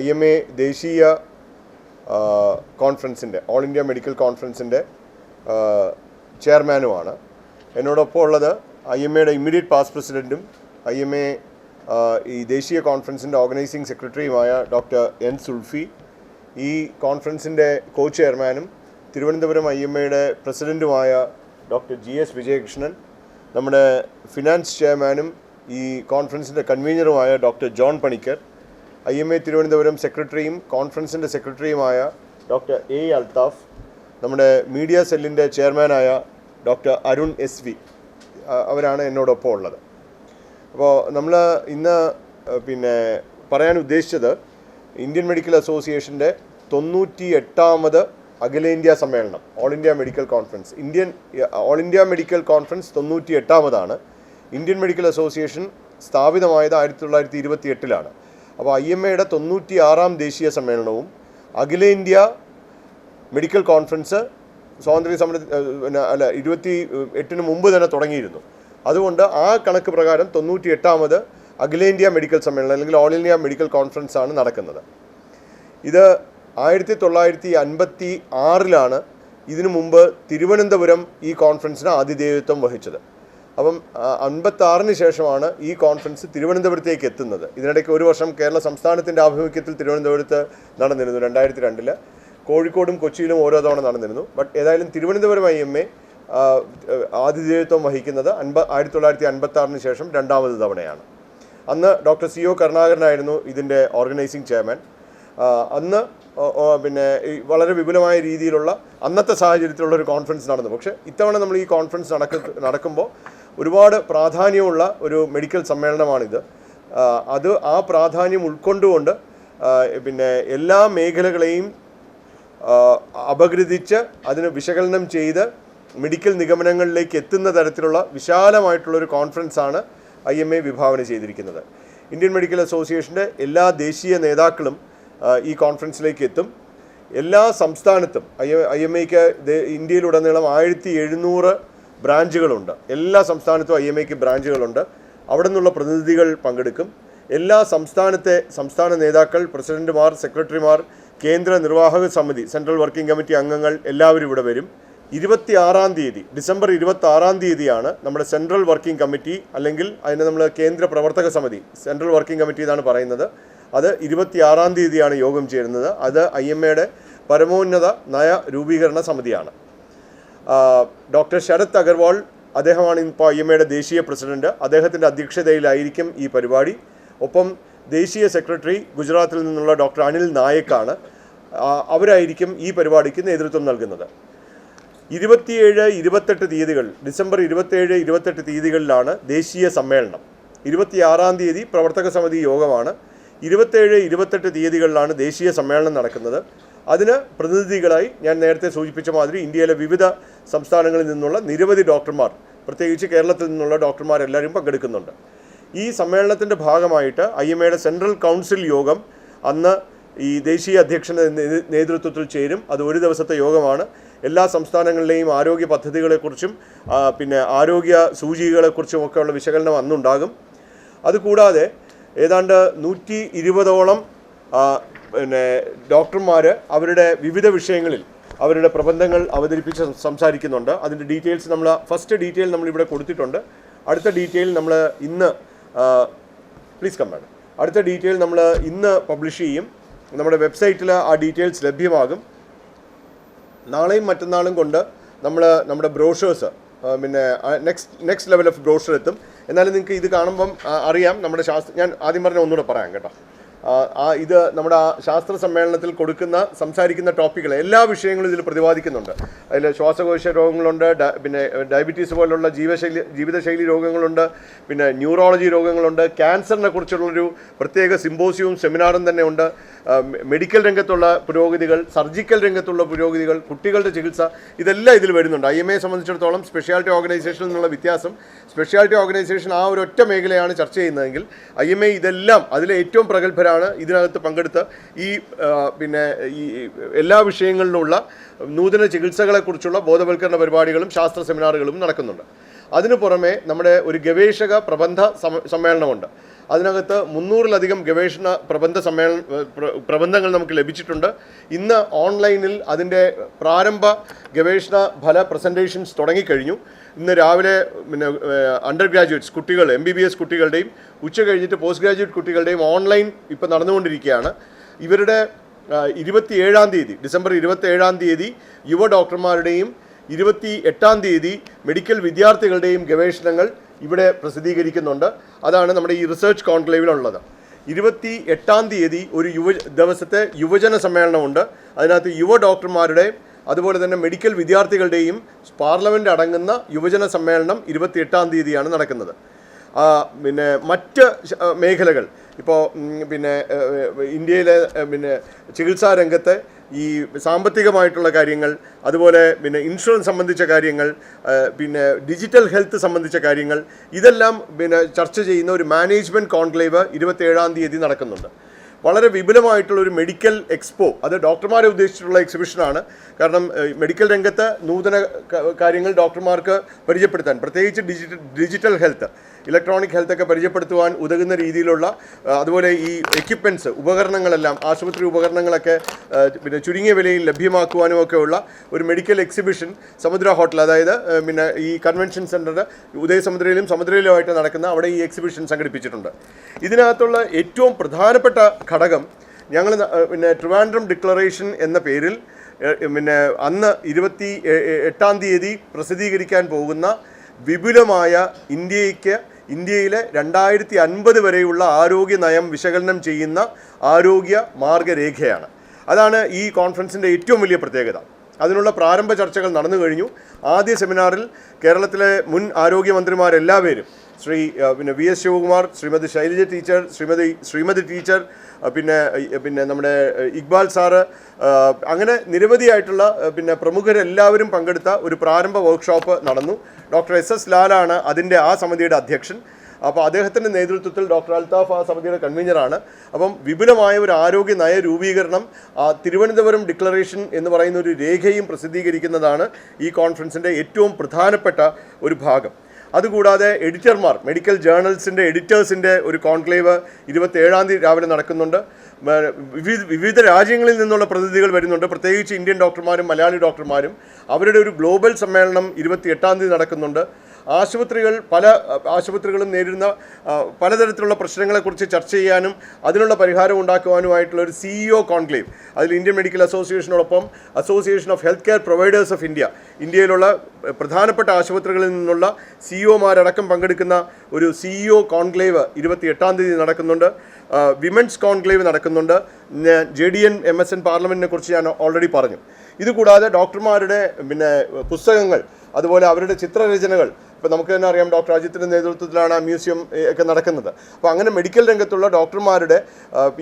I M A ദേശീയ കോൺഫറൻസിന്റെ all India medical കോൺഫറൻസിന്റെ ചെയർമാനുമാണ്. എന്നോടൊപ്പം ഉള്ളത് ഐ എം എയുടെ ഇമ്മീഡിയറ്റ് പാസ് പ്രസിഡന്റും ഐ എം എ ഈ ദേശീയ കോൺഫറൻസിന്റെ ഓർഗനൈസിംഗ് സെക്രട്ടറിയുമായ ഡോക്ടർ എൻ സുൽഫി ഈ കോൺഫറൻസിന്റെ കോ ചെയർമാനും തിരുവനന്തപുരം ഐ എം എയുടെ പ്രസിഡന്റുമായ ഡോക്ടർ ജി എസ് വിജയകൃഷ്ണൻ നമ്മുടെ ഫിനാൻസ് ചെയർമാനും ഈ കോൺഫറൻസിന്റെ കൺവീനറുമായ doctor John Panicker I M A Thiruvananthapuram സെക്രട്ടറിയും കോൺഫറൻസിന്റെ സെക്രട്ടറിയുമായ ഡോക്ടർ എ അൽത്താഫ് നമ്മുടെ മീഡിയ സെല്ലിന്റെ ചെയർമാനായ ഡോക്ടർ അരുൺ എസ് വി അവരാണ് എന്നോടൊപ്പം ഉള്ളത്. അപ്പോൾ നമ്മൾ ഇന്ന് പിന്നെ പറയാൻ ഉദ്ദേശിച്ചത് ഇന്ത്യൻ മെഡിക്കൽ അസോസിയേഷന്റെ തൊണ്ണൂറ്റി എട്ടാമത് അഖിലേന്ത്യാ സമ്മേളനം all India medical conference. Indian all India medical conference തൊണ്ണൂറ്റി എട്ടാമതാണ് ഇന്ത്യൻ മെഡിക്കൽ അസോസിയേഷൻ സ്ഥാപിതമായത് ആയിരത്തി തൊള്ളായിരത്തി ഇരുപത്തി എട്ടിലാണ് അപ്പോൾ ഐ എം എയുടെ തൊണ്ണൂറ്റി ആറാം ദേശീയ സമ്മേളനവും അഖിലേന്ത്യ മെഡിക്കൽ കോൺഫറൻസ് സ്വാതന്ത്ര്യ സമര പിന്നെ അല്ല ഇരുപത്തി എട്ടിന് മുമ്പ് തന്നെ തുടങ്ങിയിരുന്നു. അതുകൊണ്ട് ആ കണക്ക് പ്രകാരം തൊണ്ണൂറ്റി എട്ടാമത് അഖിലേന്ത്യാ മെഡിക്കൽ സമ്മേളനം അല്ലെങ്കിൽ ഓൾ ഇന്ത്യ മെഡിക്കൽ കോൺഫറൻസ് ആണ് നടക്കുന്നത്. ഇത് ആയിരത്തി തൊള്ളായിരത്തി അൻപത്തി ആറിലാണ് ഇതിനു മുമ്പ് തിരുവനന്തപുരം ഈ കോൺഫറൻസിന് ആതിഥേയത്വം വഹിച്ചത്. അപ്പം അൻപത്താറിന് ശേഷമാണ് ഈ കോൺഫറൻസ് തിരുവനന്തപുരത്തേക്ക് എത്തുന്നത്. ഇതിനിടയ്ക്ക് ഒരു വർഷം കേരള സംസ്ഥാനത്തിന്റെ ആഭിമുഖ്യത്തിൽ തിരുവനന്തപുരത്ത് നടന്നിരുന്നു രണ്ടായിരത്തി രണ്ടിൽ കോഴിക്കോടും കൊച്ചിയിലും ഓരോ തവണ നടന്നിരുന്നു. ബട്ട് ഏതായാലും തിരുവനന്തപുരം ഐ എം എ ആതിഥേയത്വം വഹിക്കുന്നത് അൻപ ആയിരത്തി തൊള്ളായിരത്തി അൻപത്തി ആറിന് ശേഷം രണ്ടാമത് തവണയാണ്. അന്ന് ഡോക്ടർ സി ഒ കരുണാകരനായിരുന്നു ഇതിന്റെ ഓർഗനൈസിംഗ് ചെയർമാൻ അന്ന് പിന്നെ വളരെ വിപുലമായ രീതിയിലുള്ള അന്നത്തെ സാഹചര്യത്തിലുള്ള ഒരു കോൺഫറൻസ് നടന്നു. പക്ഷേ ഇത്തവണ നമ്മൾ ഈ കോൺഫറൻസ് നടക്ക നടക്കുമ്പോൾ ഒരുപാട് പ്രാധാന്യമുള്ള ഒരു മെഡിക്കൽ സമ്മേളനമാണിത്. അത് ആ പ്രാധാന്യം ഉൾക്കൊണ്ടുകൊണ്ട് പിന്നെ എല്ലാ മേഖലകളെയും അപഗ്രഥിച്ച് അതിന് വിശകലനം ചെയ്ത് മെഡിക്കൽ നിഗമനങ്ങളിലേക്ക് എത്തുന്ന തരത്തിലുള്ള വിശാലമായിട്ടുള്ളൊരു കോൺഫറൻസാണ് ഐ എം എ വിഭാവന ചെയ്തിരിക്കുന്നത്. ഇന്ത്യൻ മെഡിക്കൽ അസോസിയേഷന്റെ എല്ലാ ദേശീയ നേതാക്കളും ഈ കോൺഫറൻസിലേക്ക് എത്തും. എല്ലാ സംസ്ഥാനത്തും ഐ ഐ എം എക്ക് ഇന്ത്യയിലുടനീളം ആയിരത്തി എഴുന്നൂറ് ബ്രാഞ്ചുകളുണ്ട്. എല്ലാ സംസ്ഥാനത്തും ഐ എം എക്ക് ബ്രാഞ്ചുകളുണ്ട്. അവിടെ നിന്നുള്ള പ്രതിനിധികൾ പങ്കെടുക്കും. എല്ലാ സംസ്ഥാനത്തെ സംസ്ഥാന നേതാക്കൾ പ്രസിഡന്റുമാർ സെക്രട്ടറിമാർ കേന്ദ്ര നിർവാഹക സമിതി സെൻട്രൽ വർക്കിംഗ് കമ്മിറ്റി അംഗങ്ങൾ എല്ലാവരും ഇവിടെ വരും. ഇരുപത്തി ആറാം തീയതി ഡിസംബർ ഇരുപത്തി ആറാം തീയതിയാണ് നമ്മുടെ സെൻട്രൽ വർക്കിംഗ് കമ്മിറ്റി അല്ലെങ്കിൽ അതിനെ നമ്മൾ കേന്ദ്ര പ്രവർത്തക സമിതി സെൻട്രൽ വർക്കിംഗ് കമ്മിറ്റി എന്നാണ് പറയുന്നത്. അത് ഇരുപത്തി ആറാം തീയതിയാണ് യോഗം ചേരുന്നത്. അത് ഐ എം എയുടെ പരമോന്നത നയ രൂപീകരണ സമിതിയാണ്. ഡോക്ടർ ശരത് അഗർവാൾ അദ്ദേഹമാണ് ഇപ്പോൾ ഐ എം എയുടെ ദേശീയ പ്രസിഡന്റ്. അദ്ദേഹത്തിന്റെ അധ്യക്ഷതയിലായിരിക്കും ഈ പരിപാടി. ഒപ്പം ദേശീയ സെക്രട്ടറി ഗുജറാത്തിൽ നിന്നുള്ള ഡോക്ടർ അനിൽ നായക്കാണ് അവരായിരിക്കും ഈ പരിപാടിക്ക് നേതൃത്വം നൽകുന്നത്. ഇരുപത്തിയേഴ് ഇരുപത്തെട്ട് തീയതികൾ ഡിസംബർ ഇരുപത്തേഴ് ഇരുപത്തെട്ട് തീയതികളിലാണ് ദേശീയ സമ്മേളനം. ഇരുപത്തിയാറാം തീയതി പ്രവർത്തക സമിതി യോഗമാണ്. ഇരുപത്തേഴ് ഇരുപത്തെട്ട് തീയതികളിലാണ് ദേശീയ സമ്മേളനം നടക്കുന്നത്. അതിന് പ്രതിനിധികളായി ഞാൻ നേരത്തെ സൂചിപ്പിച്ച മാതിരി ഇന്ത്യയിലെ വിവിധ സംസ്ഥാനങ്ങളിൽ നിന്നുള്ള നിരവധി ഡോക്ടർമാർ പ്രത്യേകിച്ച് കേരളത്തിൽ നിന്നുള്ള ഡോക്ടർമാരെല്ലാവരും പങ്കെടുക്കുന്നുണ്ട്. ഈ സമ്മേളനത്തിന്റെ ഭാഗമായിട്ട് ഐ എം എയുടെ സെൻട്രൽ കൗൺസിൽ യോഗം അന്ന് ഈ ദേശീയ അധ്യക്ഷന്റെ നേതൃത്വത്തിൽ ചേരും. അത് ഒരു ദിവസത്തെ യോഗമാണ്. എല്ലാ സംസ്ഥാനങ്ങളിലെയും ആരോഗ്യ പദ്ധതികളെക്കുറിച്ചും പിന്നെ ആരോഗ്യ സൂചികകളെക്കുറിച്ചും ഒക്കെയുള്ള വിശകലനം അന്നുണ്ടാകും. അതുകൂടാതെ ഏതാണ്ട് നൂറ്റി ഇരുപതോളം പിന്നെ ഡോക്ടർമാർ അവരുടെ വിവിധ വിഷയങ്ങളിൽ അവരുടെ പ്രബന്ധങ്ങൾ അവതരിപ്പിച്ച് സംസാരിക്കുന്നുണ്ട്. അതിന്റെ ഡീറ്റെയിൽസ് നമ്മൾ ഫസ്റ്റ് ഡീറ്റെയിൽ നമ്മളിവിടെ കൊടുത്തിട്ടുണ്ട്. അടുത്ത ഡീറ്റെയിൽ നമ്മൾ ഇന്ന് പ്ലീസ് കം മാഡം അടുത്ത ഡീറ്റെയിൽ നമ്മൾ ഇന്ന് പബ്ലിഷ് ചെയ്യും. നമ്മുടെ വെബ്സൈറ്റിൽ ആ ഡീറ്റെയിൽസ് ലഭ്യമാകും. നാളെയും മറ്റന്നാളും കൊണ്ട് നമ്മൾ നമ്മുടെ ബ്രോഷേഴ്സ് പിന്നെ next next level of brochure എത്തും. എന്നാലും നിങ്ങൾക്ക് ഇത് കാണുമ്പം അറിയാം. നമ്മുടെ ശാസ്ത്ര ഞാൻ ആദ്യം പറഞ്ഞ ഒന്നുകൂടെ പറയാം കേട്ടോ. ആ, ഇത് നമ്മുടെ ആ ശാസ്ത്ര സമ്മേളനത്തിൽ കൊടുക്കുന്ന സംസാരിക്കുന്ന ടോപ്പിക്കുകൾ എല്ലാ വിഷയങ്ങളും ഇതിൽ പ്രതിപാദിക്കുന്നുണ്ട്. അതിൽ ശ്വാസകോശ രോഗങ്ങളുണ്ട് പിന്നെ ഡയബറ്റീസ് പോലുള്ള ജീവശൈലി ജീവിതശൈലി രോഗങ്ങളുണ്ട് പിന്നെ ന്യൂറോളജി രോഗങ്ങളുണ്ട് ക്യാൻസറിനെ കുറിച്ചുള്ളൊരു പ്രത്യേക സിമ്പോസിയവും സെമിനാറും തന്നെ ഉണ്ട്. മെഡിക്കൽ രംഗത്തുള്ള പുരോഗതികൾ സർജിക്കൽ രംഗത്തുള്ള പുരോഗതികൾ കുട്ടികളുടെ ചികിത്സ ഇതെല്ലാം ഇതിൽ വരുന്നുണ്ട്. ഐ എം എയെ സംബന്ധിച്ചിടത്തോളം സ്പെഷ്യാലിറ്റി ഓർഗനൈസേഷനിൽ നിന്നുള്ള വ്യത്യാസം സ്പെഷ്യാലിറ്റി ഓർഗനൈസേഷൻ ആ ഒരു ഒറ്റ മേഖലയാണ് ചർച്ച ചെയ്യുന്നതെങ്കിൽ ഐ എം എ ഇതെല്ലാം അതിലെ ഏറ്റവും പ്രഗത്ഭരാണ് ഇതിനകത്ത് പങ്കെടുത്ത് ഈ പിന്നെ ഈ എല്ലാ വിഷയങ്ങളിലുള്ള നൂതന ചികിത്സകളെക്കുറിച്ചുള്ള ബോധവൽക്കരണ പരിപാടികളും ശാസ്ത്ര സെമിനാറുകളും നടക്കുന്നുണ്ട്. അതിനു പുറമെ നമ്മുടെ ഒരു ഗവേഷക പ്രബന്ധ സമ- സമ്മേളനമുണ്ട്. അതിനകത്ത് മുന്നൂറിലധികം ഗവേഷണ പ്രബന്ധ സമ്മേളന പ്രബന്ധങ്ങൾ നമുക്ക് ലഭിച്ചിട്ടുണ്ട്. ഇന്ന് ഓൺലൈനിൽ അതിന്റെ പ്രാരംഭ ഗവേഷണ ഫല പ്രസന്റേഷൻസ് തുടങ്ങിക്കഴിഞ്ഞു. ഇന്ന് രാവിലെ പിന്നെ അണ്ടർ ഗ്രാജുവേറ്റ്സ് കുട്ടികൾ എം ബി ബി എസ് കുട്ടികളുടെയും ഉച്ച കഴിഞ്ഞിട്ട് പോസ്റ്റ് ഗ്രാജുവേറ്റ് കുട്ടികളുടെയും ഓൺലൈൻ ഇപ്പോൾ നടന്നുകൊണ്ടിരിക്കുകയാണ്. ഇവരുടെ ഇരുപത്തി ഏഴാം തീയതി ഡിസംബർ ഇരുപത്തി ഏഴാം തീയതി യുവ ഡോക്ടർമാരുടെയും ഇരുപത്തി എട്ടാം തീയതി മെഡിക്കൽ വിദ്യാർത്ഥികളുടെയും ഗവേഷണങ്ങൾ ഇവിടെ പ്രസിദ്ധീകരിക്കുന്നുണ്ട്. അതാണ് നമ്മുടെ ഈ റിസർച്ച് കോൺക്ലേവിലുള്ളത് ഇരുപത്തി എട്ടാം തീയതി ഒരു യുവ ദിവസത്തെ യുവജന സമ്മേളനമുണ്ട്. അതിനകത്ത് യുവ ഡോക്ടർമാരുടെ അതുപോലെ തന്നെ മെഡിക്കൽ വിദ്യാർത്ഥികളുടെയും പാർലമെന്റ് അടങ്ങുന്ന യുവജന സമ്മേളനം ഇരുപത്തി എട്ടാം തീയതിയാണ് നടക്കുന്നത്. പിന്നെ മറ്റ് മേഖലകൾ ഇപ്പോൾ പിന്നെ ഇന്ത്യയിലെ പിന്നെ ചികിത്സാ രംഗത്ത് ഈ സാമ്പത്തികമായിട്ടുള്ള കാര്യങ്ങൾ അതുപോലെ പിന്നെ ഇൻഷുറൻസ് സംബന്ധിച്ച കാര്യങ്ങൾ പിന്നെ ഡിജിറ്റൽ ഹെൽത്ത് സംബന്ധിച്ച കാര്യങ്ങൾ ഇതെല്ലാം പിന്നെ ചർച്ച ചെയ്യുന്ന ഒരു മാനേജ്മെന്റ് കോൺക്ലേവ് ഇരുപത്തേഴാം തീയതി നടക്കുന്നുണ്ട്. വളരെ വിപുലമായിട്ടുള്ള ഒരു മെഡിക്കൽ എക്സ്പോ അത് ഡോക്ടർമാരെ ഉദ്ദേശിച്ചിട്ടുള്ള എക്സിബിഷനാണ് കാരണം മെഡിക്കൽ രംഗത്ത് നൂതന കാര്യങ്ങൾ ഡോക്ടർമാർക്ക് പരിചയപ്പെടുത്താൻ പ്രത്യേകിച്ച് digital digital health. Electronic health ഒക്കെ പരിചയപ്പെടുത്തുവാൻ ഉതകുന്ന രീതിയിലുള്ള അതുപോലെ ഈ എക്യുപ്മെന്റ്സ് ഉപകരണങ്ങളെല്ലാം ആശുപത്രി ഉപകരണങ്ങളൊക്കെ പിന്നെ ചുരുങ്ങിയ വിലയിൽ ലഭ്യമാക്കുവാനും ഒക്കെ ഉള്ള ഒരു മെഡിക്കൽ എക്സിബിഷൻ സമുദ്ര ഹോട്ടൽ അതായത് പിന്നെ ഈ കൺവെൻഷൻ സെന്റർ ഉദയസമുദ്രയിലും സമുദ്രയിലുമായിട്ട് നടക്കുന്ന അവിടെ ഈ എക്സിബിഷൻ സംഘടിപ്പിച്ചിട്ടുണ്ട്. ഇതിനകത്തുള്ള ഏറ്റവും പ്രധാനപ്പെട്ട ഘടകം ഞങ്ങൾ പിന്നെ ട്രിവാൻഡ്രം ഡിക്ലറേഷൻ എന്ന പേരിൽ പിന്നെ അന്ന് ഇരുപത്തി എട്ടാം തീയതി പ്രസിദ്ധീകരിക്കാൻ പോകുന്ന വിപുലമായ ഇന്ത്യയ്ക്ക് ഇന്ത്യയിലെ രണ്ടായിരത്തി അൻപത് വരെയുള്ള ആരോഗ്യ നയം വിശകലനം ചെയ്യുന്ന ആരോഗ്യ മാർഗരേഖയാണ്. അതാണ് ഈ കോൺഫറൻസിന്റെ ഏറ്റവും വലിയ പ്രത്യേകത. അതിനുള്ള പ്രാരംഭ ചർച്ചകൾ നടന്നു കഴിഞ്ഞു. ആദ്യ സെമിനാറിൽ കേരളത്തിലെ മുൻ ആരോഗ്യമന്ത്രിമാരെല്ലാവരും ശ്രീ പിന്നെ V S Sivakumar Shrimati Shailaja teacher Shrimati Shrimati teacher പിന്നെ പിന്നെ നമ്മുടെ ഇക്ബാൽ സാറ് അങ്ങനെ നിരവധിയായിട്ടുള്ള പിന്നെ പ്രമുഖരെല്ലാവരും പങ്കെടുത്ത ഒരു പ്രാരംഭ വർക്ക്ഷോപ്പ് നടന്നു. ഡോക്ടർ എസ് എസ് ലാലാണ് അതിന്റെ ആ സമിതിയുടെ അധ്യക്ഷൻ. അപ്പോൾ അദ്ദേഹത്തിന്റെ നേതൃത്വത്തിൽ ഡോക്ടർ അൽത്താഫ് ആ സമിതിയുടെ കൺവീനറാണ് അപ്പം വിപുലമായ ഒരു ആരോഗ്യ നയ രൂപീകരണം തിരുവനന്തപുരം ഡിക്ലറേഷൻ എന്ന് പറയുന്ന ഒരു രേഖയും പ്രസിദ്ധീകരിക്കുന്നതാണ് ഈ കോൺഫറൻസിന്റെ ഏറ്റവും പ്രധാനപ്പെട്ട ഒരു ഭാഗം. അതുകൂടാതെ എഡിറ്റർമാർ മെഡിക്കൽ ജേർണൽസിന്റെ എഡിറ്റേഴ്സിന്റെ ഒരു കോൺക്ലേവ് ഇരുപത്തേഴാം തീയതി രാവിലെ നടക്കുന്നുണ്ട്. വിവിധ വിവിധ രാജ്യങ്ങളിൽ നിന്നുള്ള പ്രതിനിധികൾ വരുന്നുണ്ട്. പ്രത്യേകിച്ച് ഇന്ത്യൻ ഡോക്ടർമാരും മലയാളി ഡോക്ടർമാരും. അവരുടെ ഒരു ഗ്ലോബൽ സമ്മേളനം ഇരുപത്തി എട്ടാം തീയതി നടക്കുന്നുണ്ട്. ആശുപത്രികൾ പല ആശുപത്രികളും നേരിടുന്ന പലതരത്തിലുള്ള പ്രശ്നങ്ങളെക്കുറിച്ച് ചർച്ച ചെയ്യാനും അതിനുള്ള പരിഹാരം ഉണ്ടാക്കുവാനുമായിട്ടുള്ള ഒരു സിഇഒ കോൺക്ലേവ് അതിൽ Indian medical അസോസിയേഷനോടൊപ്പം association of health care providers of India ഇന്ത്യയിലുള്ള പ്രധാനപ്പെട്ട ആശുപത്രികളിൽ നിന്നുള്ള സിഇഒമാരടക്കം പങ്കെടുക്കുന്ന ഒരു സിഇഒ കോൺക്ലേവ് ഇരുപത്തി എട്ടാം തീയതി നടക്കുന്നുണ്ട്. വിമൻസ് കോൺക്ലേവ് നടക്കുന്നുണ്ട്. J D N M S N പാർലമെന്റിനെ കുറിച്ച് ഞാൻ ഓൾറെഡി പറഞ്ഞു. ഇതുകൂടാതെ ഡോക്ടർമാരുടെ പിന്നെ പുസ്തകങ്ങൾ അതുപോലെ അവരുടെ ചിത്രരചനകൾ ഇപ്പോൾ നമുക്ക് തന്നെ അറിയാം ഡോക്ടർ അജിത്തിന്റെ നേതൃത്വത്തിലാണ് മ്യൂസിയം ഒക്കെ നടക്കുന്നത്. അപ്പോൾ അങ്ങനെ മെഡിക്കൽ രംഗത്തുള്ള ഡോക്ടർമാരുടെ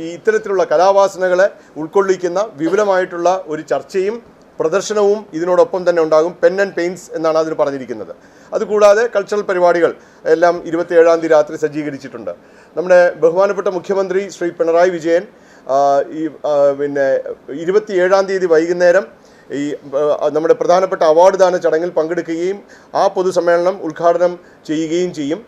ഈ ഇത്തരത്തിലുള്ള കലാവാസനകളെ ഉൾക്കൊള്ളിക്കുന്ന വിപുലമായിട്ടുള്ള ഒരു ചർച്ചയും പ്രദർശനവും ഇതിനോടൊപ്പം തന്നെ ഉണ്ടാകും. പെൻ ആൻഡ് പെയിൻസ് എന്നാണ് അതിന് പറഞ്ഞിരിക്കുന്നത്. അതുകൂടാതെ കൾച്ചറൽ പരിപാടികൾ എല്ലാം ഇരുപത്തിയേഴാം തീയതി രാത്രി സജ്ജീകരിച്ചിട്ടുണ്ട്. നമ്മുടെ ബഹുമാനപ്പെട്ട മുഖ്യമന്ത്രി ശ്രീ പിണറായി വിജയൻ ഈ പിന്നെ ഇരുപത്തിയേഴാം തീയതി വൈകുന്നേരം ഈ നമ്മുടെ പ്രധാനപ്പെട്ട അവാർഡ് ദാന ചടങ്ങിൽ പങ്കെടുക്കുകയും ആ പൊതുസമ്മേളനം ഉദ്ഘാടനം ചെയ്യുകയും ചെയ്യും.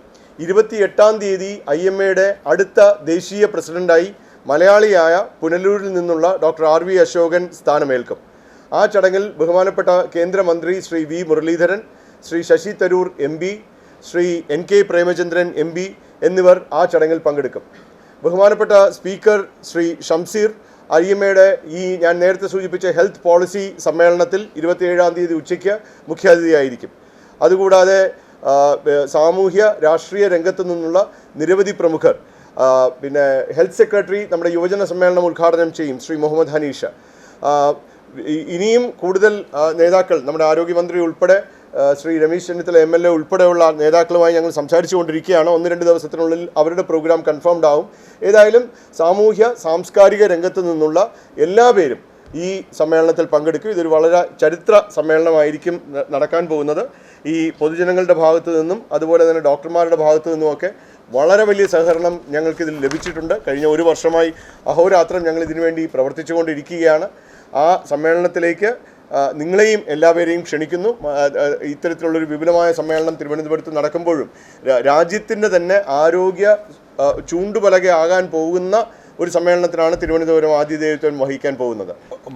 ഇരുപത്തി എട്ടാം തീയതി ഐ എം എയുടെ അടുത്ത ദേശീയ പ്രസിഡന്റായി മലയാളിയായ പുനലൂരിൽ നിന്നുള്ള ഡോക്ടർ ആർ വി അശോകൻ സ്ഥാനമേൽക്കും. ആ ചടങ്ങിൽ ബഹുമാനപ്പെട്ട കേന്ദ്രമന്ത്രി Shri V Muraleedharan Shri Shashi Tharoor M P Shri N K Premachandran M P എന്നിവർ ആ ചടങ്ങിൽ പങ്കെടുക്കും. ബഹുമാനപ്പെട്ട speaker Shri Shamseer I M എയുടെ ഈ ഞാൻ നേരത്തെ സൂചിപ്പിച്ച ഹെൽത്ത് പോളിസി സമ്മേളനത്തിൽ ഇരുപത്തിയേഴാം തീയതി ഉച്ചയ്ക്ക് മുഖ്യാതിഥിയായിരിക്കും. അതുകൂടാതെ സാമൂഹ്യ രാഷ്ട്രീയ രംഗത്തു നിന്നുള്ള നിരവധി പ്രമുഖർ പിന്നെ ഹെൽത്ത് സെക്രട്ടറി നമ്മുടെ യുവജന സമ്മേളനം ഉദ്ഘാടനം ചെയ്യും ശ്രീ മുഹമ്മദ് ഹനീഷ. ഇനിയും കൂടുതൽ നേതാക്കൾ നമ്മുടെ ആരോഗ്യമന്ത്രി ഉൾപ്പെടെ Shri Ramesh Chennithala M L A ഉൾപ്പെടെയുള്ള നേതാക്കളുമായി ഞങ്ങൾ സംസാരിച്ചു കൊണ്ടിരിക്കുകയാണ് ഒന്ന് രണ്ട് ദിവസത്തിനുള്ളിൽ അവരുടെ പ്രോഗ്രാം കൺഫേംഡ് ആവും. ഏതായാലും സാമൂഹ്യ സാംസ്കാരിക രംഗത്ത് നിന്നുള്ള എല്ലാ പേരും ഈ സമ്മേളനത്തിൽ പങ്കെടുക്കും. ഇതൊരു വളരെ ചരിത്ര സമ്മേളനമായിരിക്കും നടക്കാൻ പോകുന്നത്. ഈ പൊതുജനങ്ങളുടെ ഭാഗത്തു നിന്നും അതുപോലെ തന്നെ ഡോക്ടർമാരുടെ ഭാഗത്തു നിന്നുമൊക്കെ വളരെ വലിയ സഹകരണം ഞങ്ങൾക്കിതിൽ ലഭിച്ചിട്ടുണ്ട്. കഴിഞ്ഞ ഒരു വർഷമായി അഹോരാത്രം ഞങ്ങൾ ഇതിനുവേണ്ടി പ്രവർത്തിച്ചുകൊണ്ടിരിക്കുകയാണ്. ആ സമ്മേളനത്തിലേക്ക് നിങ്ങളെയും എല്ലാവരെയും ക്ഷണിക്കുന്നു. ഇത്തരത്തിലുള്ളൊരു വിപുലമായ സമ്മേളനം തിരുവനന്തപുരത്ത് നടക്കുമ്പോഴും രാജ്യത്തിന്റെ തന്നെ ആരോഗ്യ ചൂണ്ടുപലകയാകാൻ പോകുന്ന ഒരു സമ്മേളനത്തിനാണ് തിരുവനന്തപുരം ആതിഥേയത്വം വഹിക്കാൻ പോകുന്നത്.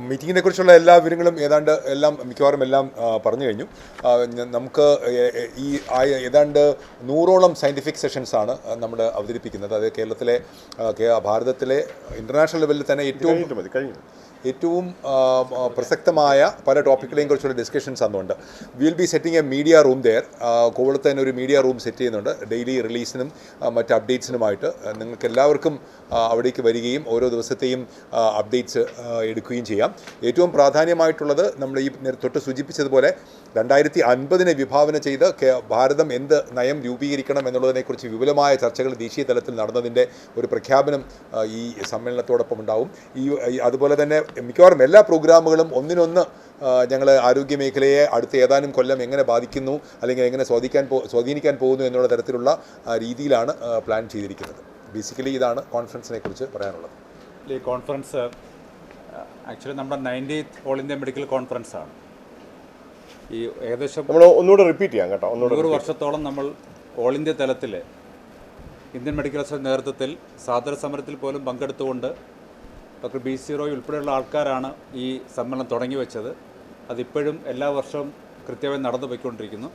മീറ്റിങ്ങിനെ കുറിച്ചുള്ള എല്ലാ വിവരങ്ങളും ഏതാണ്ട് എല്ലാം മിക്കവാറും എല്ലാം പറഞ്ഞു കഴിഞ്ഞു. നമുക്ക് ഈ ഏതാണ്ട് നൂറോളം സയന്റിഫിക് സെഷൻസ് ആണ് നമ്മൾ അവതരിപ്പിക്കുന്നത്. അത് കേരളത്തിലെ ഭാരതത്തിലെ ഇന്റർനാഷണൽ ലെവലിൽ തന്നെ ഏറ്റവും കഴിഞ്ഞു ഏറ്റവും പ്രസക്തമായ പല ടോപ്പിക്കുകളെയും കുറിച്ചുള്ള discussions അന്നുണ്ട്. Will be setting a media room there കോവളത്ത് തന്നെ ഒരു മീഡിയ റൂം സെറ്റ് ചെയ്യുന്നുണ്ട്. ഡെയിലി റിലീസിനും മറ്റ് അപ്ഡേറ്റ്സിനുമായിട്ട് നിങ്ങൾക്ക് എല്ലാവർക്കും അവിടേക്ക് വരികയും ഓരോ ദിവസത്തെയും അപ്ഡേറ്റ്സ് എടുക്കുകയും ചെയ്യാം. ഏറ്റവും പ്രാധാന്യമായിട്ടുള്ളത് നമ്മൾ ഈ തൊട്ട് സൂചിപ്പിച്ചതുപോലെ രണ്ടായിരത്തി അൻപതിനെ വിഭാവന ചെയ്ത് ഭാരതം എന്ത് നയം രൂപീകരിക്കണം എന്നുള്ളതിനെക്കുറിച്ച് വിപുലമായ ചർച്ചകൾ ദേശീയ തലത്തിൽ നടന്നതിന്റെ ഒരു പ്രഖ്യാപനം ഈ സമ്മേളനത്തോടൊപ്പം ഉണ്ടാവും. ഈ അതുപോലെ തന്നെ മിക്കവാറും എല്ലാ പ്രോഗ്രാമുകളും ഒന്നിനൊന്ന് ഞങ്ങൾ ആരോഗ്യ മേഖലയെ അടുത്ത ഏതാനും കൊല്ലം എങ്ങനെ ബാധിക്കുന്നു അല്ലെങ്കിൽ എങ്ങനെ സ്വാധീനിക്കാൻ പോ സ്വാധീനിക്കാൻ പോകുന്നു എന്നുള്ള തരത്തിലുള്ള രീതിയിലാണ് പ്ലാൻ ചെയ്തിരിക്കുന്നത്. ബേസിക്കലി ഇതാണ് കോൺഫറൻസിനെ കുറിച്ച് പറയാനുള്ളത്. ഈ കോൺഫറൻസ് ആക്ച്വലി നമ്മുടെ ninetieth all India medical conference ആണ് ഈ ഏകദേശം നമ്മൾ ഒന്നുകൂടെ റിപ്പീറ്റ് ചെയ്യാം കേട്ടോ നൂറ് വർഷത്തോളം നമ്മൾ ഓൾ ഇന്ത്യ തലത്തിൽ ഇന്ത്യൻ മെഡിക്കൽ അസോസിയേഷൻ നേതൃത്വത്തിൽ സാധന സമരത്തിൽ പോലും പങ്കെടുത്തുകൊണ്ട് ഡോക്ടർ ബി സി റോയ് ഉൾപ്പെടെയുള്ള ആൾക്കാരാണ് ഈ സമ്മേളനം തുടങ്ങി വെച്ചത്. അതിപ്പോഴും എല്ലാ വർഷവും കൃത്യമായി നടന്നു പോയിക്കൊണ്ടിരിക്കുന്നു.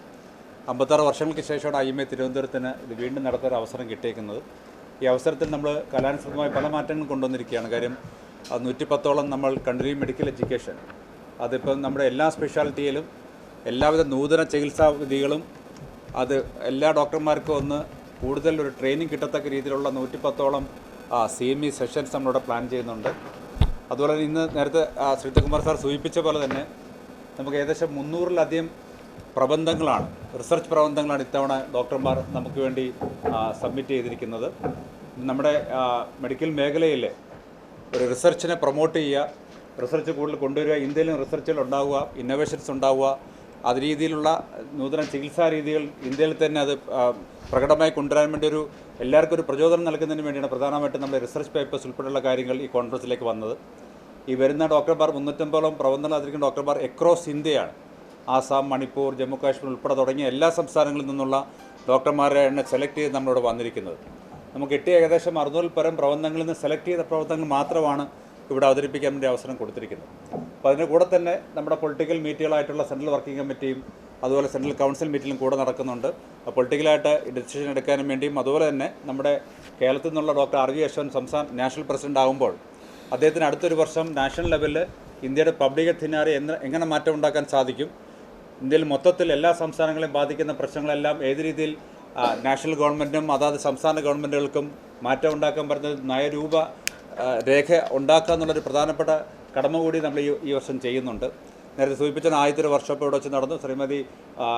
അമ്പത്താറ് വർഷങ്ങൾക്ക് ശേഷമാണ് ഐ എം എ തിരുവനന്തപുരത്തിന് ഇത് വീണ്ടും നടത്താൻ അവസരം കിട്ടിയേക്കുന്നത്. ഈ അവസരത്തിൽ നമ്മൾ കലാനുസൃതമായ പല മാറ്റങ്ങളും കൊണ്ടുവന്നിരിക്കുകയാണ്. കാര്യം അത് നൂറ്റി നമ്മൾ കണ്ടിന്യൂ മെഡിക്കൽ എഡ്യൂക്കേഷൻ അതിപ്പം നമ്മുടെ എല്ലാ സ്പെഷ്യാലിറ്റിയിലും എല്ലാവിധ നൂതന ചികിത്സാ വിധികളും അത് എല്ലാ ഡോക്ടർമാർക്കും ഒന്ന് കൂടുതൽ ഒരു ട്രെയിനിങ് കിട്ടത്തക്ക രീതിയിലുള്ള നൂറ്റി പത്തോളം സി എം ഇ സെഷൻസ് നമ്മളിവിടെ പ്ലാൻ ചെയ്യുന്നുണ്ട്. അതുപോലെ തന്നെ ഇന്ന് നേരത്തെ ശ്രീധകുമാർ സാർ സൂചിപ്പിച്ച പോലെ തന്നെ നമുക്ക് ഏകദേശം മുന്നൂറിലധികം പ്രബന്ധങ്ങളാണ് റിസർച്ച് പ്രബന്ധങ്ങളാണ് ഇത്തവണ ഡോക്ടർമാർ നമുക്ക് വേണ്ടി സബ്മിറ്റ് ചെയ്തിരിക്കുന്നത്. നമ്മുടെ മെഡിക്കൽ മേഖലയിൽ ഒരു റിസർച്ചിനെ പ്രൊമോട്ട് ചെയ്യുക റിസർച്ച് കൂടുതൽ കൊണ്ടുവരിക ഇന്ത്യയിലും റിസർച്ചുകൾ ഉണ്ടാവുക ഇന്നോവേഷൻസ് ഉണ്ടാവുക അത് രീതിയിലുള്ള നൂതന ചികിത്സാ രീതികൾ ഇന്ത്യയിൽ തന്നെ അത് പ്രകടമായി കൊണ്ടുവരാൻ വേണ്ടി ഒരു എല്ലാവർക്കും ഒരു പ്രചോദനം നൽകുന്നതിന് വേണ്ടിയാണ് പ്രധാനമായിട്ടും നമ്മുടെ റിസർച്ച് പേപ്പേഴ്സ് ഉൾപ്പെടെയുള്ള കാര്യങ്ങൾ ഈ കോൺഫറൻസിലേക്ക് വന്നത്. ഈ വരുന്ന ഡോക്ടർമാർ മുന്നൂറ്റമ്പതോളം പ്രബന്ധങ്ങൾ അതിരിക്കുന്ന ഡോക്ടർമാർ എക്രോസ് ഇന്ത്യയാണ്. ആസാം മണിപ്പൂർ ജമ്മു കാശ്മീർ ഉൾപ്പെടെ തുടങ്ങിയ എല്ലാ സംസ്ഥാനങ്ങളിൽ നിന്നുള്ള ഡോക്ടർമാരെ എന്നെ സെലക്ട് ചെയ്ത് നമ്മളിവിടെ വന്നിരിക്കുന്നത്. നമുക്ക് കിട്ടിയ ഏകദേശം അറുന്നൂറിൽ പരം പ്രബന്ധങ്ങളിൽ നിന്ന് സെലക്ട് ചെയ്ത പ്രവർത്തനങ്ങൾ മാത്രമാണ് ഇവിടെ അവതരിപ്പിക്കാൻ വേണ്ടി അവസരം കൊടുത്തിരിക്കുന്നത്. അപ്പോൾ അതിന് കൂടെ തന്നെ നമ്മുടെ പൊളിറ്റിക്കൽ മീറ്റുകളായിട്ടുള്ള സെൻട്രൽ വർക്കിംഗ് കമ്മിറ്റിയും അതുപോലെ സെൻട്രൽ കൗൺസിൽ മീറ്റിലും കൂടെ നടക്കുന്നുണ്ട്. പൊളിറ്റിക്കലായിട്ട് ഡിസിഷൻ എടുക്കാനും വേണ്ടിയും അതുപോലെ തന്നെ നമ്മുടെ കേരളത്തിൽ നിന്നുള്ള ഡോക്ടർ ആർ വി യശ്വന്ത് സംസ്ഥാന നാഷണൽ പ്രസിഡന്റ് ആകുമ്പോൾ അദ്ദേഹത്തിന് അടുത്തൊരു വർഷം നാഷണൽ ലെവലിൽ ഇന്ത്യയുടെ പബ്ലിക് ധിനാരെ എന്ന് എങ്ങനെ മാറ്റം ഉണ്ടാക്കാൻ സാധിക്കും ഇന്ത്യയിൽ മൊത്തത്തിൽ എല്ലാ സംസ്ഥാനങ്ങളെയും ബാധിക്കുന്ന പ്രശ്നങ്ങളെല്ലാം ഏത് രീതിയിൽ നാഷണൽ ഗവൺമെന്റും അതാത് സംസ്ഥാന ഗവൺമെന്റുകൾക്കും മാറ്റം ഉണ്ടാക്കാൻ പറ്റുന്ന നയരൂപ രേഖ ഉണ്ടാക്കുക എന്നുള്ളൊരു പ്രധാനപ്പെട്ട കടമ കൂടി നമ്മൾ ഈ ഈ വർഷം ചെയ്യുന്നുണ്ട്. നേരത്തെ സൂചിപ്പിച്ച ആദ്യത്തെ വർക്ക്ഷോപ്പ് ഇവിടെ വെച്ച് നടന്നു. ശ്രീമതി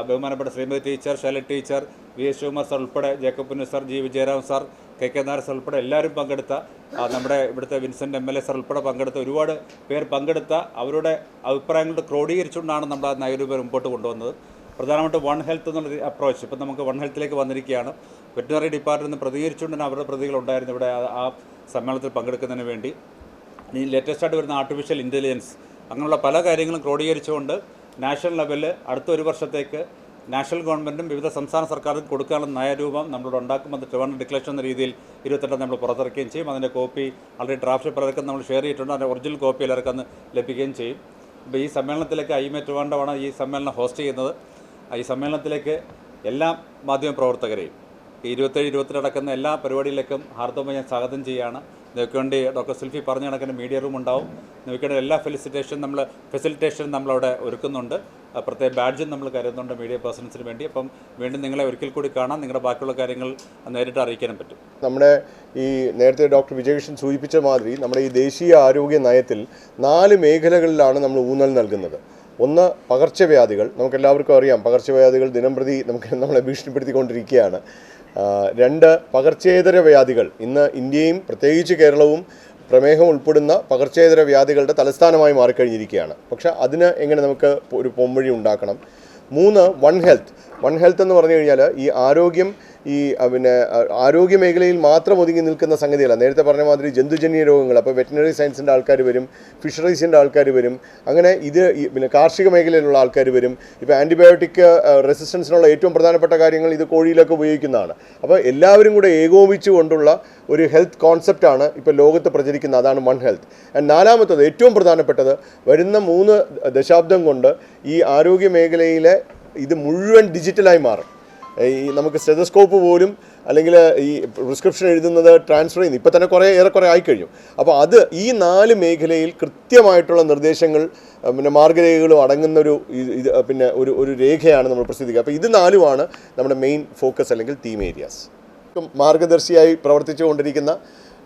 ബഹുമാനപ്പെട്ട Shrimati teacher Shaila teacher V. S. Sivakumar sir ഉൾപ്പെടെ Jacob Punnu sir G. Vijayaram sir K. K. Nair sir ഉൾപ്പെടെ എല്ലാവരും പങ്കെടുത്ത നമ്മുടെ ഇവിടുത്തെ Vincent M. L. A sir ഉൾപ്പെടെ പങ്കെടുത്ത ഒരുപാട് പേർ പങ്കെടുത്ത അവരുടെ അഭിപ്രായങ്ങളുടെ ക്രോഡീകരിച്ചുകൊണ്ടാണ് നമ്മൾ ആ നയരൂപം മുമ്പോട്ട് കൊണ്ടുവന്നത്. പ്രധാനമായിട്ടും വൺ ഹെൽത്ത് എന്നുള്ളൊരു അപ്രോച്ച് ഇപ്പം നമുക്ക് വൺ ഹെൽത്തിലേക്ക് വന്നിരിക്കുകയാണ്. വെറ്റിനറി ഡിപ്പാർട്ട്മെന്റ് പ്രതികരിച്ചുകൊണ്ട് തന്നെ അവരുടെ പ്രതികളുണ്ടായിരുന്നു ഇവിടെ ആ സമ്മേളനത്തിൽ പങ്കെടുക്കുന്നതിന് വേണ്ടി. ഈ ലേറ്റസ്റ്റായിട്ട് വരുന്ന ആർട്ടിഫിഷ്യൽ ഇന്റലിജൻസ് അങ്ങനെയുള്ള പല കാര്യങ്ങളും ക്രോഡീകരിച്ചുകൊണ്ട് നാഷണൽ ലെവലിൽ അടുത്ത ഒരു വർഷത്തേക്ക് നാഷണൽ ഗവൺമെന്റും വിവിധ സംസ്ഥാന സർക്കാരും കൊടുക്കാനുള്ള നയരൂപം നമ്മളിവിടെ ഉണ്ടാക്കുമ്പോൾ അത് ഡിക്ലറേഷൻ എന്ന രീതിയിൽ ഇരുപത്തെട്ട് നമ്മൾ പുറത്തിറക്കുകയും ചെയ്യും. അതിന്റെ കോപ്പി ആൾറെഡി ഡ്രാഫ്റ്റ് പലർക്കും നമ്മൾ ഷെയർ ചെയ്തിട്ടുണ്ട്. അതിന്റെ ഒറിജിനൽ കോപ്പി എല്ലാവർക്കും അന്ന് ലഭിക്കുകയും ചെയ്യും. അപ്പോൾ ഈ സമ്മേളനത്തിലേക്ക് ഐ എം എ ട്രിവാൻഡ്രമാണ് ഈ സമ്മേളനം ഹോസ്റ്റ് ചെയ്യുന്നത്. ഈ സമ്മേളനത്തിലേക്ക് എല്ലാ മാധ്യമ പ്രവർത്തകരെയും ഇരുപത്തേഴ് ഇരുപത്തിരണ്ട് എല്ലാ പരിപാടിയിലേക്കും ഹാർദവമായി ഞാൻ സ്വാഗതം ചെയ്യുകയാണ് നിങ്ങൾക്ക് വേണ്ടി ഡോക്ടർ സുൽഫി പറഞ്ഞ കണക്കിന് മീഡിയ റൂം ഉണ്ടാവും. നിങ്ങൾക്ക് എല്ലാ ഫെലിസിറ്റേഷൻ നമ്മൾ ഫെസിലിറ്റേഷൻ നമ്മളവിടെ ഒരുക്കുന്നുണ്ട്. പ്രത്യേക ബാഡ്ജും നമ്മൾ കരുതുന്നുണ്ട് മീഡിയ പേഴ്സൺസിന് വേണ്ടി. അപ്പം വീണ്ടും നിങ്ങളെ ഒരിക്കൽ കൂടി കാണാം. നിങ്ങളുടെ ബാക്കിയുള്ള കാര്യങ്ങൾ നേരിട്ട് അറിയിക്കാനും പറ്റും. നമ്മുടെ ഈ നേരത്തെ ഡോക്ടർ വിജയകൃഷ്ണൻ സൂചിപ്പിച്ച മാതിരി നമ്മുടെ ഈ ദേശീയ ആരോഗ്യ നയത്തിൽ നാല് മേഖലകളിലാണ് നമ്മൾ ഊന്നൽ നൽകുന്നത്. ഒന്ന് പകർച്ചവ്യാധികൾ. നമുക്കെല്ലാവർക്കും അറിയാം പകർച്ചവ്യാധികൾ ദിനംപ്രതി നമുക്ക് നമ്മളെ ഭീഷണിപ്പെടുത്തിക്കൊണ്ടിരിക്കുകയാണ്. രണ്ട് പകർച്ചേതര വ്യാധികൾ. ഇന്ന് ഇന്ത്യയും പ്രത്യേകിച്ച് കേരളവും പ്രമേഹം ഉൾപ്പെടുന്ന പകർച്ചേതര വ്യാധികളുടെ തലസ്ഥാനമായി മാറിക്കഴിഞ്ഞിരിക്കുകയാണ്. പക്ഷേ അതിന് എങ്ങനെ നമുക്ക് ഒരു പൊമ്പഴി ഉണ്ടാക്കണം? മൂന്ന് വൺ ഹെൽത്ത് വൺ ഹെൽത്ത് എന്ന് പറഞ്ഞു കഴിഞ്ഞാൽ ഈ ആരോഗ്യം ഈ പിന്നെ ആരോഗ്യ മേഖലയിൽ മാത്രം ഒതുങ്ങി നിൽക്കുന്ന സംഗതിയല്ല. നേരത്തെ പറഞ്ഞ മാതിരി ജന്തുജന്യ രോഗങ്ങൾ അപ്പോൾ വെറ്റിനറി സയൻസിന്റെ ആൾക്കാർ വരും ഫിഷറീസിന്റെ ആൾക്കാർ വരും അങ്ങനെ ഇത് പിന്നെ കാർഷിക മേഖലയിലുള്ള ആൾക്കാർ വരും. ഇപ്പോൾ ആന്റിബയോട്ടിക് റെസിസ്റ്റൻസിനുള്ള ഏറ്റവും പ്രധാനപ്പെട്ട കാര്യങ്ങൾ ഇത് കോഴിയിലൊക്കെ ഉപയോഗിക്കുന്നതാണ്. അപ്പോൾ എല്ലാവരും കൂടെ ഏകോപിച്ചുകൊണ്ടുള്ള ഒരു ഹെൽത്ത് കോൺസെപ്റ്റാണ് ഇപ്പോൾ ലോകത്ത് പ്രചരിക്കുന്നത്. അതാണ് വൺ ഹെൽത്ത് ആൻഡ് നാലാമത്തത് ഏറ്റവും പ്രധാനപ്പെട്ടത് വരുന്ന മൂന്ന് ദശാബ്ദം കൊണ്ട് ഈ ആരോഗ്യ മേഖലയിലെ ഇത് മുഴുവൻ ഡിജിറ്റലായി മാറും. ഈ നമുക്ക് സ്റ്റെതസ്കോപ്പ് പോലും അല്ലെങ്കിൽ ഈ പ്രിസ്ക്രിപ്ഷൻ എഴുതുന്നത് ട്രാൻസ്ഫർ ചെയ്യുന്നു. ഇപ്പം തന്നെ കുറേ ഏറെക്കുറെ ആയിക്കഴിഞ്ഞു. അപ്പോൾ അത് ഈ നാല് മേഖലയിൽ കൃത്യമായിട്ടുള്ള നിർദ്ദേശങ്ങൾ പിന്നെ മാർഗരേഖകളും അടങ്ങുന്ന ഒരു ഇത് പിന്നെ ഒരു ഒരു രേഖയാണ് നമ്മൾ പ്രസിദ്ധിക്കുക അപ്പോൾ ഇത് നാലുമാണ് നമ്മുടെ മെയിൻ ഫോക്കസ് അല്ലെങ്കിൽ തീം ഏരിയാസ് മാർഗദർശിയായി പ്രവർത്തിച്ചുകൊണ്ടിരിക്കുന്ന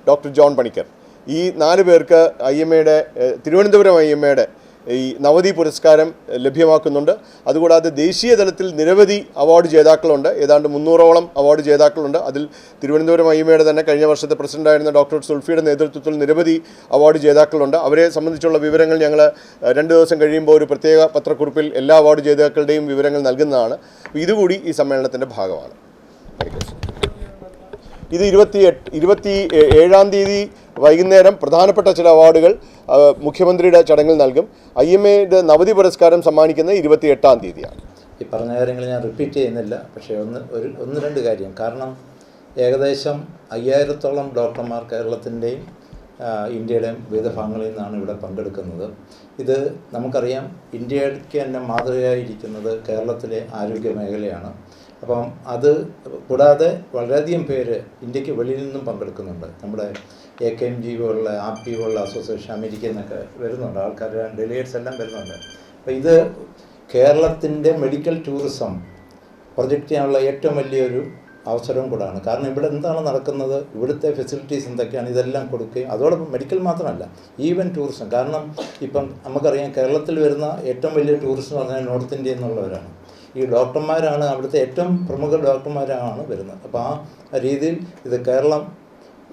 ഡോക്ടർ ജോൺ പണിക്കർ. ഈ നാല് പേർക്ക് ഐ എം എയുടെ തിരുവനന്തപുരം ഐ എം എയുടെ ഈ നവതി പുരസ്കാരം ലഭ്യമാക്കുന്നുണ്ട്. അതുകൂടാതെ ദേശീയ തലത്തിൽ നിരവധി അവാർഡ് ജേതാക്കളുണ്ട്. ഏതാണ്ട് മുന്നൂറോളം അവാർഡ് ജേതാക്കളുണ്ട്. അതിൽ തിരുവനന്തപുരം എം തന്നെ കഴിഞ്ഞ വർഷത്തെ പ്രസിഡന്റായിരുന്ന ഡോക്ടർ സുൽഫിയുടെ നേതൃത്വത്തിൽ നിരവധി അവാർഡ് ജേതാക്കളുണ്ട്. അവരെ സംബന്ധിച്ചുള്ള വിവരങ്ങൾ ഞങ്ങൾ രണ്ട് ദിവസം കഴിയുമ്പോൾ ഒരു പ്രത്യേക പത്രക്കുറിപ്പിൽ എല്ലാ അവാർഡ് ജേതാക്കളുടെയും വിവരങ്ങൾ നൽകുന്നതാണ്. ഇതുകൂടി ഈ സമ്മേളനത്തിന്റെ ഭാഗമാണ്. ഇത് ഇരുപത്തി എട്ട് ഇരുപത്തി ഏഴാം തീയതി വൈകുന്നേരം പ്രധാനപ്പെട്ട ചില അവാർഡുകൾ മുഖ്യമന്ത്രിയുടെ ചടങ്ങിൽ നൽകും. ഐ എം എയുടെ നവതി പുരസ്കാരം സമ്മാനിക്കുന്നത് ഇരുപത്തി എട്ടാം തീയതിയാണ്. ഈ പറഞ്ഞ കാര്യങ്ങൾ ഞാൻ റിപ്പീറ്റ് ചെയ്യുന്നില്ല. പക്ഷേ ഒന്ന് ഒരു ഒന്ന് രണ്ട് കാര്യം. കാരണം ഏകദേശം അയ്യായിരത്തോളം ഡോക്ടർമാർ കേരളത്തിന്റെയും ഇന്ത്യയുടെയും വിവിധ ഭാഗങ്ങളിൽ നിന്നാണ് ഇവിടെ പങ്കെടുക്കുന്നത്. ഇത് നമുക്കറിയാം ഇന്ത്യയ്ക്ക് തന്നെ മാതൃകയായിരിക്കുന്നത് കേരളത്തിലെ ആരോഗ്യ മേഖലയാണ്. അപ്പം അത് കൂടാതെ വളരെയധികം പേര് ഇന്ത്യയ്ക്ക് വെളിയിൽ നിന്നും പങ്കെടുക്കുന്നുണ്ട്. നമ്മുടെ എ കെ എം ജി പോലുള്ള ആർ പി പോലുള്ള അസോസിയേഷൻ അമേരിക്കയിൽ നിന്നൊക്കെ വരുന്നുണ്ട്. ആൾക്കാർ ഡെലിഗേറ്റ്സ് എല്ലാം വരുന്നുണ്ട്. അപ്പോൾ ഇത് കേരളത്തിന്റെ മെഡിക്കൽ ടൂറിസം പ്രൊജക്റ്റ് ചെയ്യാനുള്ള ഏറ്റവും വലിയൊരു അവസരവും കൂടാണ്. കാരണം ഇവിടെ എന്താണ് നടക്കുന്നത്? ഇവിടുത്തെ ഫെസിലിറ്റീസ് എന്തൊക്കെയാണ്? ഇതെല്ലാം കൊടുക്കുകയും അതോടൊപ്പം മെഡിക്കൽ മാത്രമല്ല ഈവൻ ടൂറിസം. കാരണം ഇപ്പം നമുക്കറിയാം കേരളത്തിൽ വരുന്ന ഏറ്റവും വലിയ ടൂറിസം എന്ന് പറഞ്ഞാൽ നോർത്ത് ഇന്ത്യ നിന്നുള്ളവരാണ് ഈ ഡോക്ടർമാരാണ് അവിടുത്തെ ഏറ്റവും പ്രമുഖ ഡോക്ടർമാരാണ് വരുന്നത്. അപ്പോൾ ആ രീതിയിൽ ഇത് കേരളം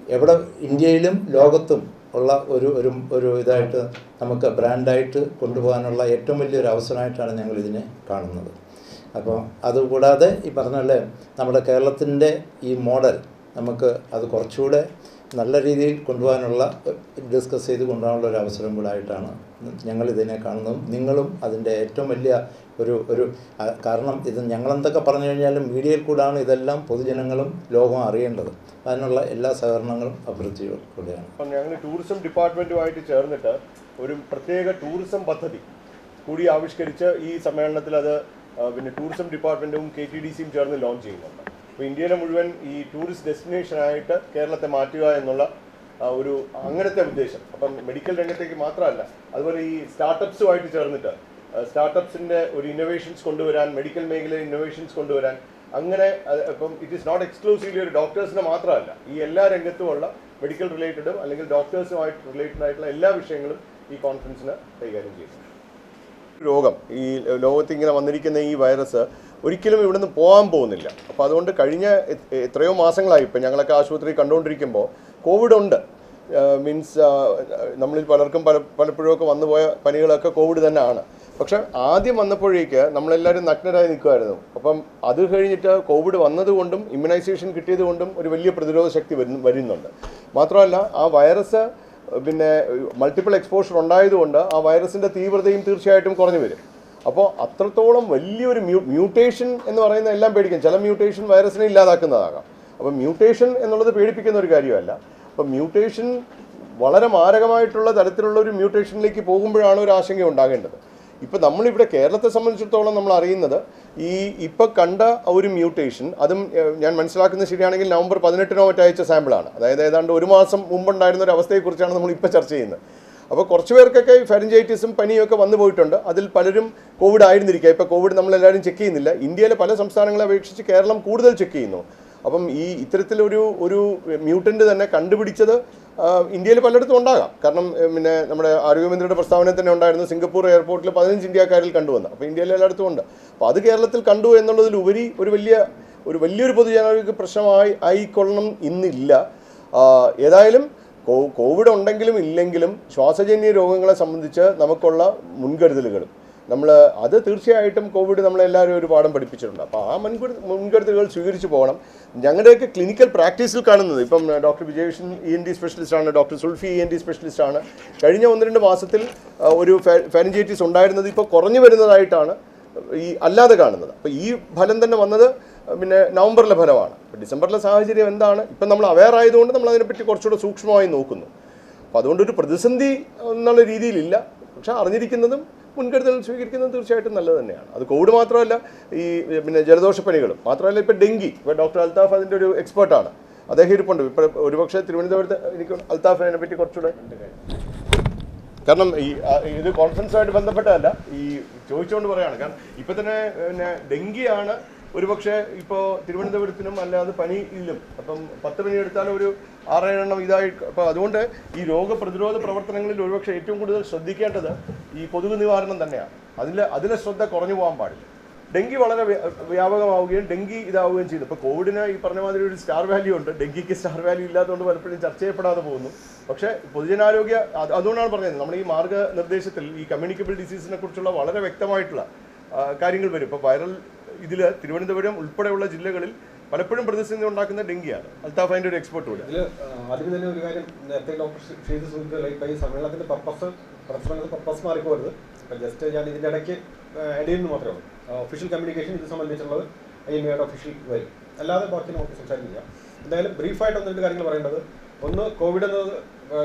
എവിടെ ഇന്ത്യയിലും ലോകത്തും ഉള്ള ഒരു ഒരു ഒരു ഇതായിട്ട് നമുക്ക് ബ്രാൻഡായിട്ട് കൊണ്ടുപോകാനുള്ള ഏറ്റവും വലിയൊരു അവസരമായിട്ടാണ് ഞങ്ങൾ ഇതിനെ കാണുന്നത്. അപ്പോൾ അതുകൂടാതെ ഈ പറഞ്ഞ പോലെ നമ്മുടെ കേരളത്തിന്റെ ഈ മോഡൽ നമുക്ക് അത് കുറച്ചുകൂടെ നല്ല രീതിയിൽ കൊണ്ടുപോകാനുള്ള ഡിസ്കസ് ചെയ്ത് കൊണ്ടുപോകാനുള്ള ഒരു അവസരം ഞങ്ങൾ ഇതിനെ കാണുന്നതും നിങ്ങളും അതിന്റെ ഏറ്റവും വലിയ ഒരു ഒരു കാരണം ഇത് ഞങ്ങളെന്തൊക്കെ പറഞ്ഞു കഴിഞ്ഞാലും മീഡിയയിൽ കൂടാണ് ഇതെല്ലാം പൊതുജനങ്ങളും ലോകം അറിയേണ്ടത്. അതിനുള്ള എല്ലാ സഹകരണങ്ങളും അഭ്യർത്ഥിയോടെയാണ് അപ്പം ഞങ്ങൾ ടൂറിസം ഡിപ്പാർട്ട്മെന്റുമായിട്ട് ചേർന്നിട്ട് ഒരു പ്രത്യേക ടൂറിസം പദ്ധതി കൂടി ആവിഷ്കരിച്ച് ഈ സമ്മേളനത്തിൽ അത് പിന്നെ ടൂറിസം ഡിപ്പാർട്ട്മെന്റും കെ ടി ഡി സിയും ചേർന്ന് ലോഞ്ച് ചെയ്യുന്നുണ്ട്. അപ്പോൾ ഇന്ത്യയിലെ മുഴുവൻ ഈ ടൂറിസ്റ്റ് ഡെസ്റ്റിനേഷനായിട്ട് കേരളത്തെ മാറ്റുക എന്നുള്ള ഒരു അങ്ങനത്തെ ഉദ്ദേശം. അപ്പം മെഡിക്കൽ രംഗത്തേക്ക് മാത്രമല്ല അതുപോലെ ഈ സ്റ്റാർട്ടപ്സുമായിട്ട് ചേർന്നിട്ട് സ്റ്റാർട്ടപ്സിന്റെ ഒരു ഇന്നോവേഷൻസ് കൊണ്ടുവരാൻ മെഡിക്കൽ മേഖലയിൽ ഇന്നോവേഷൻസ് കൊണ്ടുവരാൻ അങ്ങനെ ഇപ്പം ഇറ്റ് ഈസ് നോട്ട് എക്സ്ക്ലൂസീവ്ലി ഒരു ഡോക്ടേഴ്സിനെ മാത്രമല്ല ഈ എല്ലാ രംഗത്തുമുള്ള മെഡിക്കൽ റിലേറ്റഡും അല്ലെങ്കിൽ ഡോക്ടേഴ്സുമായിട്ട് റിലേറ്റഡ് ആയിട്ടുള്ള എല്ലാ വിഷയങ്ങളും ഈ കോൺഫറൻസിന് കൈകാര്യം ചെയ്യുന്നു രോഗം. ഈ ലോകത്തിങ്ങനെ വന്നിരിക്കുന്ന ഈ വൈറസ് ഒരിക്കലും ഇവിടുന്ന് പോകാൻ പോകുന്നില്ല. അപ്പോൾ അതുകൊണ്ട് കഴിഞ്ഞ എത്രയോ മാസങ്ങളായി ഇപ്പം ഞങ്ങളൊക്കെ ആശുപത്രി കണ്ടുകൊണ്ടിരിക്കുമ്പോൾ കോവിഡ് ഉണ്ട്. മീൻസ് നമ്മളിൽ പലർക്കും പല പലപ്പോഴുമൊക്കെ വന്നുപോയ പനികളൊക്കെ കോവിഡ് തന്നെയാണ്. പക്ഷെ ആദ്യം വന്നപ്പോഴേക്ക് നമ്മളെല്ലാവരും നഗ്നരായി നിൽക്കുമായിരുന്നു അപ്പം അത് കഴിഞ്ഞിട്ട് കോവിഡ് വന്നതുകൊണ്ടും ഇമ്മ്യൂണൈസേഷൻ കിട്ടിയതുകൊണ്ടും ഒരു വലിയ പ്രതിരോധ ശക്തി വരുന്നു വരുന്നുണ്ട്. മാത്രമല്ല ആ വൈറസ് പിന്നെ മൾട്ടിപ്പിൾ എക്സ്പോഷർ ഉണ്ടായതുകൊണ്ട് ആ വൈറസിന്റെ തീവ്രതയും തീർച്ചയായിട്ടും കുറഞ്ഞു വരും. അപ്പോൾ അത്രത്തോളം വലിയൊരു മ്യൂ മ്യൂട്ടേഷൻ എന്ന് പറയുന്ന എല്ലാം പേടിക്കും. ചില മ്യൂട്ടേഷൻ വൈറസിനെ ഇല്ലാതാക്കുന്നതാകാം. അപ്പോൾ മ്യൂട്ടേഷൻ എന്നുള്ളത് പേടിപ്പിക്കുന്ന ഒരു കാര്യമല്ല. അപ്പോൾ മ്യൂട്ടേഷൻ വളരെ മാരകമായിട്ടുള്ള തരത്തിലുള്ള ഒരു മ്യൂട്ടേഷനിലേക്ക് പോകുമ്പോഴാണ് ഒരു ആശങ്ക ഉണ്ടാകേണ്ടത്. ഇപ്പം നമ്മളിവിടെ കേരളത്തെ സംബന്ധിച്ചിടത്തോളം നമ്മൾ അറിയുന്നത് ഈ ഇപ്പം കണ്ട ഒരു മ്യൂട്ടേഷൻ അതും ഞാൻ മനസ്സിലാക്കുന്നത് ശരിയാണെങ്കിൽ നവംബർ പതിനെട്ടിനോ മറ്റയച്ച സാമ്പിളാണ് അതായത് ഏതാണ്ട് ഒരു മാസം മുമ്പുണ്ടായിരുന്ന ഒരു അവസ്ഥയെക്കുറിച്ചാണ് നമ്മൾ ഇപ്പോൾ ചർച്ച ചെയ്യുന്നത്. അപ്പോൾ കുറച്ച് പേർക്കൊക്കെ ഫെറിഞ്ചൈറ്റിസും പനിയൊക്കെ വന്നു പോയിട്ടുണ്ട്. അതിൽ പലരും കോവിഡ് ആയിരുന്നിരിക്കുക. ഇപ്പോൾ കോവിഡ് നമ്മളെല്ലാവരും ചെക്ക് ചെയ്യുന്നില്ല. ഇന്ത്യയിലെ പല സംസ്ഥാനങ്ങളെ അപേക്ഷിച്ച് കേരളം കൂടുതൽ ചെക്ക് ചെയ്യുന്നു. അപ്പം ഈ ഇത്തരത്തിലൊരു ഒരു മ്യൂട്ടന്റ് തന്നെ കണ്ടുപിടിച്ചത് ഇന്ത്യയിൽ പലയിടത്തും ഉണ്ടാകാം. കാരണം പിന്നെ നമ്മുടെ ആരോഗ്യമന്ത്രിയുടെ പ്രസ്താവന തന്നെ ഉണ്ടായിരുന്നു സിംഗപ്പൂർ എയർപോർട്ടിൽ പതിനഞ്ച് ഇന്ത്യക്കാരിൽ കണ്ടുവന്നു അപ്പോൾ ഇന്ത്യയിൽ എല്ലായിടത്തും ഉണ്ട്. അപ്പോൾ അത് കേരളത്തിൽ കണ്ടു എന്നുള്ളതിലുപരി ഒരു വലിയ ഒരു വലിയൊരു പൊതുജനാരോഗ്യ പ്രശ്നമായി ആയിക്കൊള്ളണം ഇന്നില്ല ഏതായാലും കോവിഡ് ഉണ്ടെങ്കിലും ഇല്ലെങ്കിലും ശ്വാസജന്യ രോഗങ്ങളെ സംബന്ധിച്ച് നമുക്കുള്ള മുൻകരുതലുകളും. നമ്മൾ അത് തീർച്ചയായിട്ടും കോവിഡ് നമ്മളെല്ലാവരും ഒരു പാഠം പഠിപ്പിച്ചിട്ടുണ്ട്. അപ്പോൾ ആ മുൻകരു മുൻകരുതലുകൾ സ്വീകരിച്ചു പോകണം. ഞങ്ങളുടെയൊക്കെ ക്ലിനിക്കൽ പ്രാക്ടീസിൽ കാണുന്നത് ഇപ്പം doctor Vijayakrishnan E N D സ്പെഷ്യലിസ്റ്റാണ് doctor Sulfi E N D സ്പെഷ്യലിസ്റ്റാണ്. കഴിഞ്ഞ ഒന്ന് രണ്ട് മാസത്തിൽ ഒരു ഫാരഞ്ചൈറ്റിസ് ഉണ്ടായിരുന്നത് ഇപ്പോൾ കുറഞ്ഞു വരുന്നതായിട്ടാണ് ഈ അല്ലാതെ കാണുന്നത്. അപ്പോൾ ഈ ഫലം തന്നെ വന്നത് പിന്നെ നവംബറിലെ ഫലമാണ്. ഡിസംബറിലെ സാഹചര്യം എന്താണ്? ഇപ്പം നമ്മൾ അവെയർ ആയതുകൊണ്ട് നമ്മൾ അതിനെപ്പറ്റി കുറച്ചുകൂടെ സൂക്ഷ്മമായി നോക്കുന്നു. അപ്പോൾ അതുകൊണ്ടൊരു പ്രതിസന്ധി എന്നുള്ള രീതിയിലില്ല. പക്ഷെ അറിഞ്ഞിരിക്കുന്നതും മുൻകരുതൽ സ്വീകരിക്കുന്നതും തീർച്ചയായിട്ടും നല്ലത് തന്നെയാണ്. അത് കോവിഡ് മാത്രമല്ല ഈ പിന്നെ ജലദോഷപ്പനികളും. മാത്രമല്ല ഇപ്പോൾ ഡെങ്കി. ഇപ്പോൾ ഡോക്ടർ അൽത്താഫ് അതിന്റെ ഒരു എക്സ്പേർട്ടാണ് അദ്ദേഹം ഇരിപ്പുണ്ട്. ഇപ്പോൾ ഒരുപക്ഷെ തിരുവനന്തപുരത്ത് എനിക്ക് അൽത്താഫ് പറ്റി കുറച്ചുകൂടെ കാരണം ഈ ഇത് കോൺഫറൻസുമായിട്ട് ബന്ധപ്പെട്ടതല്ല ഈ ചോദിച്ചുകൊണ്ട് പറയുകയാണ് കാരണം ഇപ്പൊ തന്നെ പിന്നെ ഡെങ്കിയാണ് ഒരുപക്ഷെ ഇപ്പോൾ തിരുവനന്തപുരത്തിനും അല്ലാതെ പനി ഇല്ലും അപ്പം പത്ത് പനി എടുത്താൽ ഒരു ആറേഴെണ്ണം ഇതായി. അപ്പോൾ അതുകൊണ്ട് ഈ രോഗപ്രതിരോധ പ്രവർത്തനങ്ങളിൽ ഒരുപക്ഷെ ഏറ്റവും കൂടുതൽ ശ്രദ്ധിക്കേണ്ടത് ഈ കൊതുക് നിവാരണം തന്നെയാണ്. അതിൽ അതിലെ ശ്രദ്ധ കുറഞ്ഞു പോകാൻ പാടില്ല. ഡെങ്കി വളരെ വ്യ- വ്യാപകമാവുകയും ഡെങ്കി ഇതാവുകയും ചെയ്തു. ഇപ്പോൾ കോവിഡിന് ഈ പറഞ്ഞ മാതിരി ഒരു സ്റ്റാർ വാല്യൂ ഉണ്ട്. ഡെങ്കിക്ക് സ്റ്റാർ വാല്യൂ ഇല്ലാത്തതുകൊണ്ട് പലപ്പോഴും ചർച്ച ചെയ്യപ്പെടാതെ പോകുന്നു. പക്ഷേ പൊതുജനാരോഗ്യ അത് അതുകൊണ്ടാണ് പറഞ്ഞത്. നമ്മൾ ഈ മാർഗനിർദ്ദേശത്തിൽ ഈ കമ്മ്യൂണിക്കബിൾ ഡിസീസിനെ കുറിച്ചുള്ള വളരെ വ്യക്തമായിട്ടുള്ള കാര്യങ്ങൾ വരും. ഇപ്പോൾ വൈറൽ ഇതിൽ തിരുവനന്തപുരം ഉൾപ്പെടെയുള്ള ജില്ലകളിൽ പലപ്പോഴും പ്രതിസന്ധി ഉണ്ടാക്കുന്ന ഡെങ്കിയാണ്. അൽത്താഫ് ഒരു എക്സ്പെർട്ട് കൂടെ. ആദ്യം തന്നെ ഒരു കാര്യം നേരത്തെ ഡോക്ടർ ഷീത് സൂചിപ്പിച്ചല്ലോ ഇപ്പം ഈ സമ്മേളനത്തിന്റെ പർപ്പസ് പ്രസംഗത്തിന്റെ പർപ്പസ് മാറിപ്പോരുത്. ഇപ്പം ജസ്റ്റ് ഞാൻ ഇതിന്റെ ഇടയ്ക്ക് ഇടയിൽ നിന്ന് മാത്രമേ ഉള്ളൂ. ഒഫീഷ്യൽ കമ്മ്യൂണിക്കേഷൻ ഇത് സംബന്ധിച്ചുള്ളത് ഐ എം എയുടെ ഒഫീഷ്യൽ വരും. അല്ലാതെ ബാക്കി നമുക്ക് സംസാരിക്കില്ല. എന്തായാലും ബ്രീഫായിട്ട് ഒന്ന് രണ്ട് കാര്യങ്ങൾ പറയേണ്ടത്. ഒന്ന് കോവിഡ് എന്നത്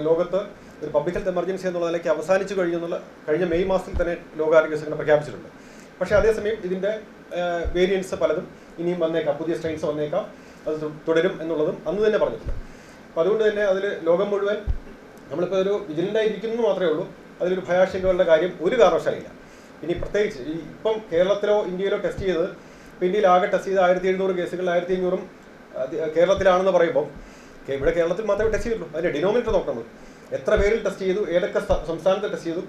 ലോകത്ത് ഒരു പബ്ലിക് ഹെൽത്ത് എമർജൻസി എന്നുള്ള നിലയ്ക്ക് അവസാനിച്ചു കഴിഞ്ഞു എന്നുള്ള കഴിഞ്ഞ മെയ് മാസത്തിൽ തന്നെ ലോകാരോഗ്യ സംഘടന പ്രഖ്യാപിച്ചിട്ടുണ്ട്. പക്ഷേ അതേസമയം ഇതിന്റെ വേരിയൻസ് പലതും ഇനിയും വന്നേക്കാം. പുതിയ സ്ട്രെയിൻസ് വന്നേക്കാം. അത് തുടരും എന്നുള്ളതും അന്ന് തന്നെ പറഞ്ഞിട്ടുണ്ട്. അപ്പോൾ അതുകൊണ്ട് തന്നെ അതിൽ ലോകം മുഴുവൻ നമ്മളിപ്പോൾ ഒരു വിജിലന്റായിരിക്കുന്നു മാത്രമേ ഉള്ളൂ. അതിലൊരു ഭയാശങ്കകളുടെ കാര്യം ഒരു കാരണവശാലില്ല. ഇനി പ്രത്യേകിച്ച് ഇപ്പം കേരളത്തിലോ ഇന്ത്യയിലോ ടെസ്റ്റ് ചെയ്തത് പിന്നീട് ആകെ ടെസ്റ്റ് ചെയ്ത് ആയിരത്തി എഴുന്നൂറ് കേസുകൾ ആയിരത്തി അഞ്ഞൂറും കേരളത്തിലാണെന്ന് പറയുമ്പോൾ ഇവിടെ കേരളത്തിൽ മാത്രമേ ടെസ്റ്റ് ചെയ്തുള്ളൂ. അതിന്റെ ഡിനോമിനേറ്റർ നോക്കണം എത്ര പേരിൽ ടെസ്റ്റ് ചെയ്തു ഏതൊക്കെ സ്ഥ- സംസ്ഥാനത്ത് ടെസ്റ്റ് ചെയ്തു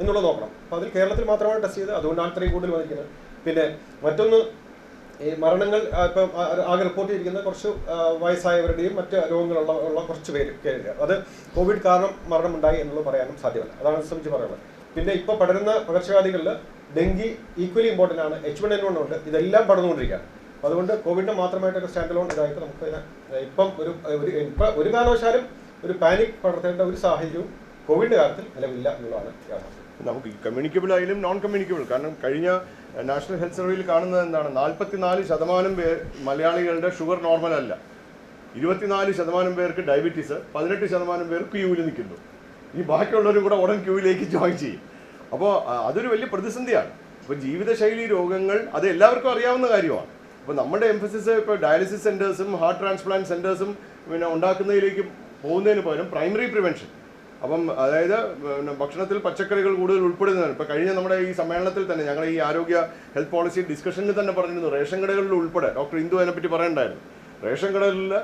എന്നുള്ളത് നോക്കണം. അപ്പോൾ അതിൽ കേരളത്തിൽ മാത്രമാണ് ടെസ്റ്റ് ചെയ്തത്. അതുകൊണ്ടാണ് ഇത്രയും കൂടുതൽ വന്നിരിക്കുന്നത്. പിന്നെ മറ്റൊന്ന് ഈ മരണങ്ങൾ ഇപ്പം ആകെ റിപ്പോർട്ട് ചെയ്തിരിക്കുന്ന കുറച്ച് വയസ്സായവരുടെയും മറ്റ് രോഗങ്ങളുള്ള ഉള്ള കുറച്ച് പേര് പേര് അത് കോവിഡ് കാരണം മരണമുണ്ടായി എന്നുള്ളത് പറയാനും സാധ്യമല്ല. അതാണ് സംബന്ധിച്ച് പറയുന്നത്. പിന്നെ ഇപ്പോൾ പടരുന്ന പകർച്ചവ്യാധികളിൽ ഡെങ്കി ഈക്വലി ഇമ്പോർട്ടന്റ് ആണ്. എച്ച് വൺ എൻ വൺ ഉണ്ട്. ഇതെല്ലാം പടർന്നുകൊണ്ടിരിക്കുകയാണ്. അതുകൊണ്ട് കോവിഡിന് മാത്രമായിട്ടൊരു സ്റ്റാൻഡ് ലോൺ ഇതായിട്ട് നമുക്ക് ഇപ്പം ഒരു ഒരു ഇപ്പം ഒരു കാരണവശാലും ഒരു പാനിക് പടർത്തേണ്ട ഒരു സാഹചര്യവും കോവിഡിന്റെ കാര്യത്തിൽ നിലവില്ല എന്നുള്ളതാണ് യാഥാർത്ഥ്യം. നമുക്ക് കമ്മ്യൂണിക്കബിൾ ആയാലും നോൺ കമ്മ്യൂണിക്കബിൾ കാരണം കഴിഞ്ഞ നാഷണൽ ഹെൽത്ത് സർവേയിൽ കാണുന്നത് എന്താണ്? നാൽപ്പത്തിനാല് ശതമാനം പേർ മലയാളികളുടെ ഷുഗർ നോർമൽ അല്ല. ഇരുപത്തിനാല് ശതമാനം പേർക്ക് ഡയബറ്റീസ് പതിനെട്ട് ശതമാനം പേർ ക്യൂവിൽ നിൽക്കുന്നു. ഈ ബാക്കിയുള്ളവരും കൂടെ ഉടൻ ക്യൂവിലേക്ക് ജോയിൻ ചെയ്യും. അപ്പോൾ അതൊരു വലിയ പ്രതിസന്ധിയാണ്. ഇപ്പോൾ ജീവിതശൈലി രോഗങ്ങൾ അത് എല്ലാവർക്കും അറിയാവുന്ന കാര്യമാണ്. അപ്പോൾ നമ്മുടെ എംഫസിസ് ഇപ്പോൾ ഡയാലിസിസ് സെന്റേഴ്സും ഹാർട്ട് ട്രാൻസ്പ്ലാന്റ് സെന്റേഴ്സും പിന്നെ ഉണ്ടാക്കുന്നതിലേക്ക് പോകുന്നതിന് പകരം പ്രൈമറി പ്രിവെൻഷൻ അപ്പം അതായത് ഭക്ഷണത്തിൽ പച്ചക്കറികൾ കൂടുതൽ ഉൾപ്പെടുന്നതാണ്. ഇപ്പം കഴിഞ്ഞ നമ്മുടെ ഈ സമ്മേളനത്തിൽ തന്നെ ഞങ്ങൾ ഈ ആരോഗ്യ ഹെൽത്ത് പോളിസി ഡിസ്കഷനിൽ തന്നെ പറഞ്ഞിരുന്നു റേഷൻ കടകളിൽ ഉൾപ്പെടെ. ഡോക്ടർ ഇന്ദു അതിനെപ്പറ്റി പറയണ്ടായിരുന്നു. റേഷൻ കടകളിൽ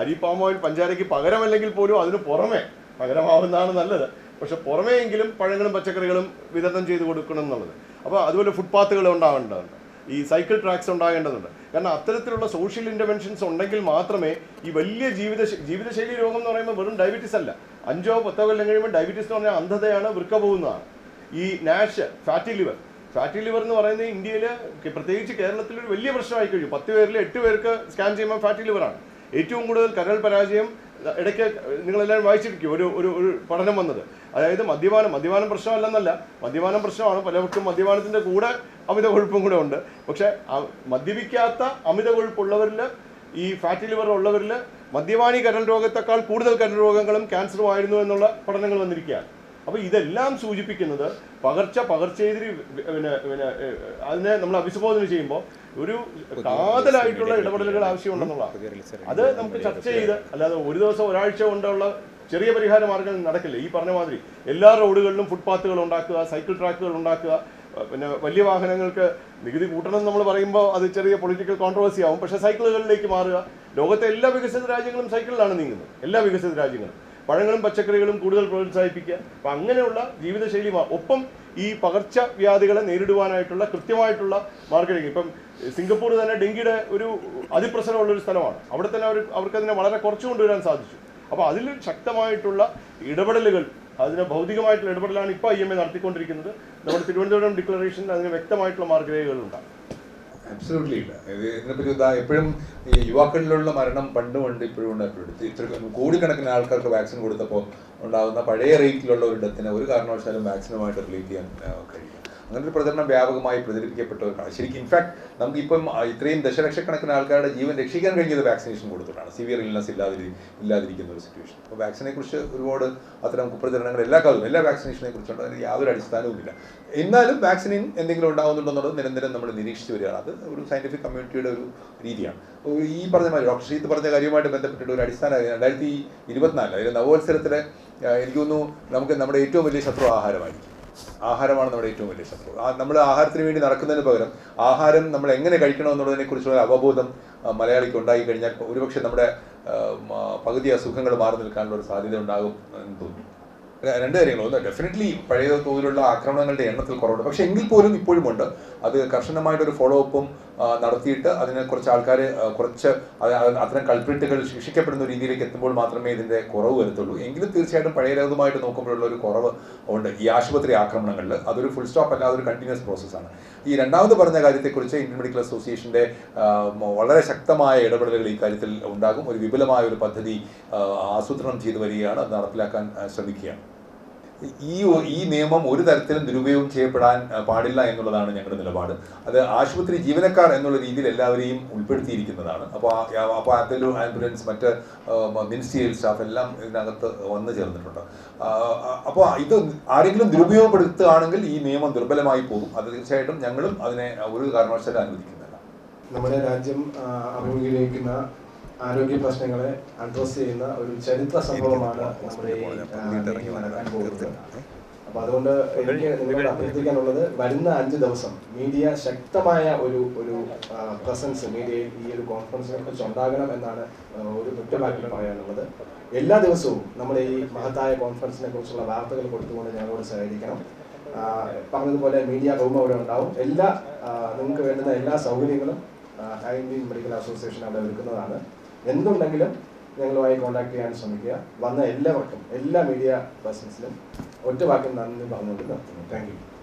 അരി പാമോയിൽ പഞ്ചാരയ്ക്ക് പകരമല്ലെങ്കിൽ പോലും അതിന് പുറമെ പകരമാവുന്നതാണ് നല്ലത്. പക്ഷെ പുറമേ എങ്കിലും പഴങ്ങളും പച്ചക്കറികളും വിതരണം ചെയ്ത് കൊടുക്കണം എന്നുള്ളത്. അപ്പോൾ അതുപോലെ ഫുട്പാത്തുകൾ ഉണ്ടാകേണ്ടതുണ്ട്. ഈ സൈക്കിൾ ട്രാക്സ് ഉണ്ടാകേണ്ടതുണ്ട്. കാരണം അത്തരത്തിലുള്ള സോഷ്യൽ ഇന്റർവെൻഷൻസ് ഉണ്ടെങ്കിൽ മാത്രമേ ഈ വലിയ ജീവിത ജീവിതശൈലി രോഗം എന്ന് പറയുമ്പോൾ വെറും ഡയബറ്റീസ് അല്ല. അഞ്ചോ പത്തോ കൊല്ലം കഴിയുമ്പോൾ ഡയബറ്റീസ് എന്ന് പറഞ്ഞാൽ അന്ധതയാണ് വൃക്ക പോകുന്നതാണ് ഈ NASH fatty liver. Fatty liver എന്ന് പറയുന്നത് ഇന്ത്യയിൽ പ്രത്യേകിച്ച് കേരളത്തിൽ ഒരു വലിയ പ്രശ്നമായി കഴിഞ്ഞു. പത്ത് പേരിൽ എട്ട് പേർക്ക് സ്കാൻ ചെയ്യുമ്പോൾ ഫാറ്റി ലിവറാണ്. ഏറ്റവും കൂടുതൽ കരൾ പരാജയം ഇടയ്ക്ക് നിങ്ങളെല്ലാവരും വായിച്ചിരിക്കും. ഒരു ഒരു ഒരു പഠനം വന്നത്. അതായത് മദ്യപാനം. മദ്യപാനം പ്രശ്നമല്ലെന്നല്ല. മദ്യപാനം പ്രശ്നമാണ്. പലർക്കും മദ്യപാനത്തിന്റെ കൂടെ അമിത കൊഴുപ്പും കൂടെ ഉണ്ട്. പക്ഷേ മദ്യപിക്കാത്ത അമിത കൊഴുപ്പുള്ളവരിൽ ഈ ഫാറ്റി ലിവർ ഉള്ളവരിൽ മദ്യപാനി കരൾ രോഗത്തെക്കാൾ കൂടുതൽ കരൾ രോഗങ്ങളും ക്യാൻസറും ആയിരുന്നു എന്നുള്ള പഠനങ്ങൾ വന്നിരിക്കുകയാണ്. അപ്പോൾ ഇതെല്ലാം സൂചിപ്പിക്കുന്നത് പകർച്ച പകർച്ചെതിരി പിന്നെ പിന്നെ അതിനെ നമ്മൾ അഭിസംബോധന ചെയ്യുമ്പോൾ ഒരു കാതലായിട്ടുള്ള ഇടപെടലുകൾ ആവശ്യമുണ്ടെന്നുള്ളതാണ് അത് നമുക്ക് ചർച്ച ചെയ്ത് അല്ലാതെ ഒരു ദിവസം ഒരാഴ്ച കൊണ്ടുള്ള ചെറിയ പരിഹാര മാർഗങ്ങൾ നടക്കില്ല. ഈ പറഞ്ഞ മാതിരി എല്ലാ റോഡുകളിലും ഫുട്പാത്തുകൾ ഉണ്ടാക്കുക സൈക്കിൾ ട്രാക്കുകൾ ഉണ്ടാക്കുക പിന്നെ വലിയ വാഹനങ്ങൾക്ക് നികുതി കൂട്ടണം എന്ന് നമ്മൾ പറയുമ്പോൾ അത് ചെറിയ പൊളിറ്റിക്കൽ കോൺട്രവേഴ്സി ആവും. പക്ഷേ സൈക്കിളുകളിലേക്ക് മാറുക ലോകത്തെ എല്ലാ വികസിത രാജ്യങ്ങളും സൈക്കിളിലാണ് നീങ്ങുന്നത്. എല്ലാ വികസിത രാജ്യങ്ങളും. പഴങ്ങളും പച്ചക്കറികളും കൂടുതൽ പ്രോത്സാഹിപ്പിക്കുക. അപ്പം അങ്ങനെയുള്ള ജീവിതശൈലി ഒപ്പം ഈ പകർച്ചവ്യാധികളെ നേരിടുവാനായിട്ടുള്ള കൃത്യമായിട്ടുള്ള മാർഗരേഖ ഇപ്പം സിംഗപ്പൂർ തന്നെ ഡെങ്കിയുടെ ഒരു അതിപ്രസരമുള്ള ഒരു സ്ഥലമാണ്. അവിടെ തന്നെ അവർ അവർക്കതിനെ വളരെ കുറച്ചു കൊണ്ടുവരാൻ സാധിച്ചു. അപ്പോൾ അതിൽ ശക്തമായിട്ടുള്ള ഇടപെടലുകൾ അതിന് ഭൗതികമായിട്ടുള്ള ഇടപെടലാണ് ഇപ്പോൾ ഐ എം എ നടത്തിക്കൊണ്ടിരിക്കുന്നത്. നമ്മുടെ തിരുവനന്തപുരം ഡിക്ലറേഷനിൽ അതിന് വ്യക്തമായിട്ടുള്ള മാർഗരേഖകളുണ്ട്. അബ്സല്യൂട്ട്ലി ഇല്ല ഇത് ഇതിനെപ്പറ്റി ഇതാ എപ്പോഴും ഈ യുവാക്കളിലുള്ള മരണം പണ്ട് പണ്ട് ഇപ്പോഴും ഉണ്ട് എപ്പോഴും ഉണ്ട്. ഇത്ര കോടിക്കണക്കിന് ആൾക്കാർക്ക് വാക്സിൻ കൊടുത്തപ്പോൾ ഉണ്ടാകുന്ന പഴയ റേറ്റിലുള്ള ഒരു ഡെത്തിനെ ഒരു കാരണവശാലും വാക്സിനുമായിട്ട് റിലേറ്റ് ചെയ്യാൻ കഴിയില്ല അങ്ങനെ ഒരു പ്രചരണം വ്യാപകമായി കാര്യം ശരിക്കും ഇൻഫാക്ട് നമുക്ക് ഇപ്പം ഇത്രയും ദശലക്ഷക്കണക്കിന് ആൾക്കാരുടെ ജീവൻ രക്ഷിക്കാൻ കഴിഞ്ഞത് വാക്സിനേഷൻ കൊടുത്തിട്ടാണ്. സിവിയർ ഇൽനസ് ഇല്ലാതിരി ഇല്ലാതിരിക്കുന്ന ഒരു സിറ്റുവേഷൻ അപ്പോൾ വാക്സിനെ കുറിച്ച് ഒരുപാട് അത്തരം കുപ്രചരണങ്ങൾ എല്ലാ കാലവും എല്ലാ വാക്സിനേഷനെ കുറിച്ചുണ്ട് അതിന് യാതൊരു അടിസ്ഥാനവുമില്ല. എന്നാലും വാക്സിനിൻ എന്തെങ്കിലും ഉണ്ടാകുന്നുണ്ടെന്നുള്ളത് നിരന്തരം നമ്മൾ നിരീക്ഷിച്ചു വരികയാണ്. അത് ഒരു സയന്റിഫിക് കമ്മ്യൂണിറ്റിയുടെ ഒരു രീതിയാണ്. ഈ പറഞ്ഞ മാതിരി ഡോക്ടർ ഷീത്ത് പറഞ്ഞ കാര്യവുമായിട്ട് ബന്ധപ്പെട്ടിട്ട് ഒരു അടിസ്ഥാന രണ്ടായിരത്തി ഇരുപത്തിനാല് അതായത് നവോത്സരത്തിലെ എനിക്ക് തോന്നുന്നു നമുക്ക് നമ്മുടെ ഏറ്റവും വലിയ ശത്രു ആഹാരമായിരിക്കും. ആഹാരമാണ് നമ്മുടെ ഏറ്റവും വലിയ ശത്രു നമ്മൾ ആഹാരത്തിന് വേണ്ടി നടക്കുന്നതിന് പകരം ആഹാരം നമ്മൾ എങ്ങനെ കഴിക്കണം എന്നുള്ളതിനെ കുറിച്ചുള്ള അവബോധം മലയാളിക്ക് ഉണ്ടായി കഴിഞ്ഞാൽ ഒരുപക്ഷെ നമ്മുടെ പകുതി അസുഖങ്ങൾ മാറി നിൽക്കാനുള്ള ഒരു സാധ്യത ഉണ്ടാകും എന്ന് തോന്നുന്നു. രണ്ട് കാര്യങ്ങൾ. ഒന്ന് ഡെഫിനറ്റ്ലി പഴയ തോതിലുള്ള ആക്രമണങ്ങളുടെ എണ്ണത്തിൽ കുറവുണ്ട്. പക്ഷെ എങ്കിൽ പോലും ഇപ്പോഴും ഉണ്ട് അത് കർശനമായിട്ടൊരു ഫോളോ അപ്പും നടത്തിയിട്ട് അതിനെ കുറച്ച് ആൾക്കാർ കുറച്ച് അത് അത് അത്തരം കൽപ്പിട്ടുകൾ ശിക്ഷിക്കപ്പെടുന്ന രീതിയിലേക്ക് എത്തുമ്പോൾ മാത്രമേ ഇതിന്റെ കുറവ് വരത്തുള്ളൂ. എങ്കിലും തീർച്ചയായിട്ടും പഴയ രോഗമായിട്ട് നോക്കുമ്പോഴുള്ള ഒരു കുറവ് ഉണ്ട് ഈ ആശുപത്രി ആക്രമണങ്ങളിൽ. അതൊരു ഫുൾ സ്റ്റോപ്പ് അല്ലാതെ ഒരു കണ്ടിന്യൂസ് പ്രോസസ്സാണ് ഈ രണ്ടാമത് പറഞ്ഞ കാര്യത്തെക്കുറിച്ച് ഇന്ത്യൻ മെഡിക്കൽ അസോസിയേഷന്റെ വളരെ ശക്തമായ ഇടപെടലുകൾ ഈ കാര്യത്തിൽ ഉണ്ടാകും. ഒരു വിപുലമായ ഒരു പദ്ധതി ആസൂത്രണം ചെയ്തു വരികയാണ്. അത് നടപ്പിലാക്കാൻ ശ്രമിക്കുകയാണ്. ഈ ഈ നിയമം ഒരു തരത്തിലും ദുരുപയോഗം ചെയ്യപ്പെടാൻ പാടില്ല എന്നുള്ളതാണ് ഞങ്ങളുടെ നിലപാട്. അത് ആശുപത്രി ജീവനക്കാർ എന്നുള്ള രീതിയിൽ എല്ലാവരെയും ഉൾപ്പെടുത്തിയിരിക്കുന്നതാണ്. അപ്പോൾ അപ്പോൾ അതിൽ ആംബുലൻസ് മറ്റ് മിനിസ്റ്റീരിയൽ സ്റ്റാഫ് എല്ലാം ഇതിനകത്ത് വന്നു ചേർന്നിട്ടുണ്ട്. അപ്പോൾ ഇത് ആരെങ്കിലും ദുരുപയോഗപ്പെടുത്തുകയാണെങ്കിൽ ഈ നിയമം ദുർബലമായി പോകും. അത് തീർച്ചയായിട്ടും ഞങ്ങളും അതിനെ ഒരു കാരണവശാലും അനുവദിക്കുന്നില്ല. നമ്മുടെ രാജ്യം അഭിമുഖീകരിക്കുന്ന ആരോഗ്യ പ്രശ്നങ്ങളെ അഡ്രസ് ചെയ്യുന്ന ഒരു ചരിത്ര സംഭവമാണ് നമ്മുടെ ഈ ആ, മീറ്റിംഗ് നടക്കാൻ പോകുന്നത് അപ്പൊ അതുകൊണ്ട് എനിക്ക് നിങ്ങളോട് അഭ്യർത്ഥിക്കാനുള്ളത് വരുന്ന അഞ്ച് ദിവസം മീഡിയ ശക്തമായ ഒരു ഒരു പ്രസൻസ് മീഡിയയിൽ ഈ ഒരു കോൺഫറൻസിനെ കുറിച്ച് ഉണ്ടാകണം എന്നാണ് ഒരു കുറ്റമായിട്ട് പറയാനുള്ളത്. എല്ലാ ദിവസവും നമ്മൾ ഈ മഹത്തായ കോൺഫറൻസിനെ കുറിച്ചുള്ള വാർത്തകൾ കൊടുത്തുകൊണ്ട് ഞങ്ങളോട് സഹകരിക്കണം. പറഞ്ഞതുപോലെ മീഡിയ റൂം അവിടെ ഉണ്ടാവും. എല്ലാ നിങ്ങൾക്ക് വേണ്ടുന്ന എല്ലാ സൗകര്യങ്ങളും ഐ ഇന്ത്യൻ മെഡിക്കൽ അസോസിയേഷൻ അവിടെ ഒരുക്കുന്നതാണ്. എന്തുണ്ടെങ്കിലും ഞങ്ങളുമായി കോണ്ടാക്ട് ചെയ്യാൻ ശ്രമിക്കുക. വന്ന എല്ലാവർക്കും എല്ലാ മീഡിയ പേഴ്സൺസിലും ഒറ്റ വാക്കിൽ നന്ദി പറഞ്ഞുകൊണ്ട് നിർത്തുന്നു. Thank you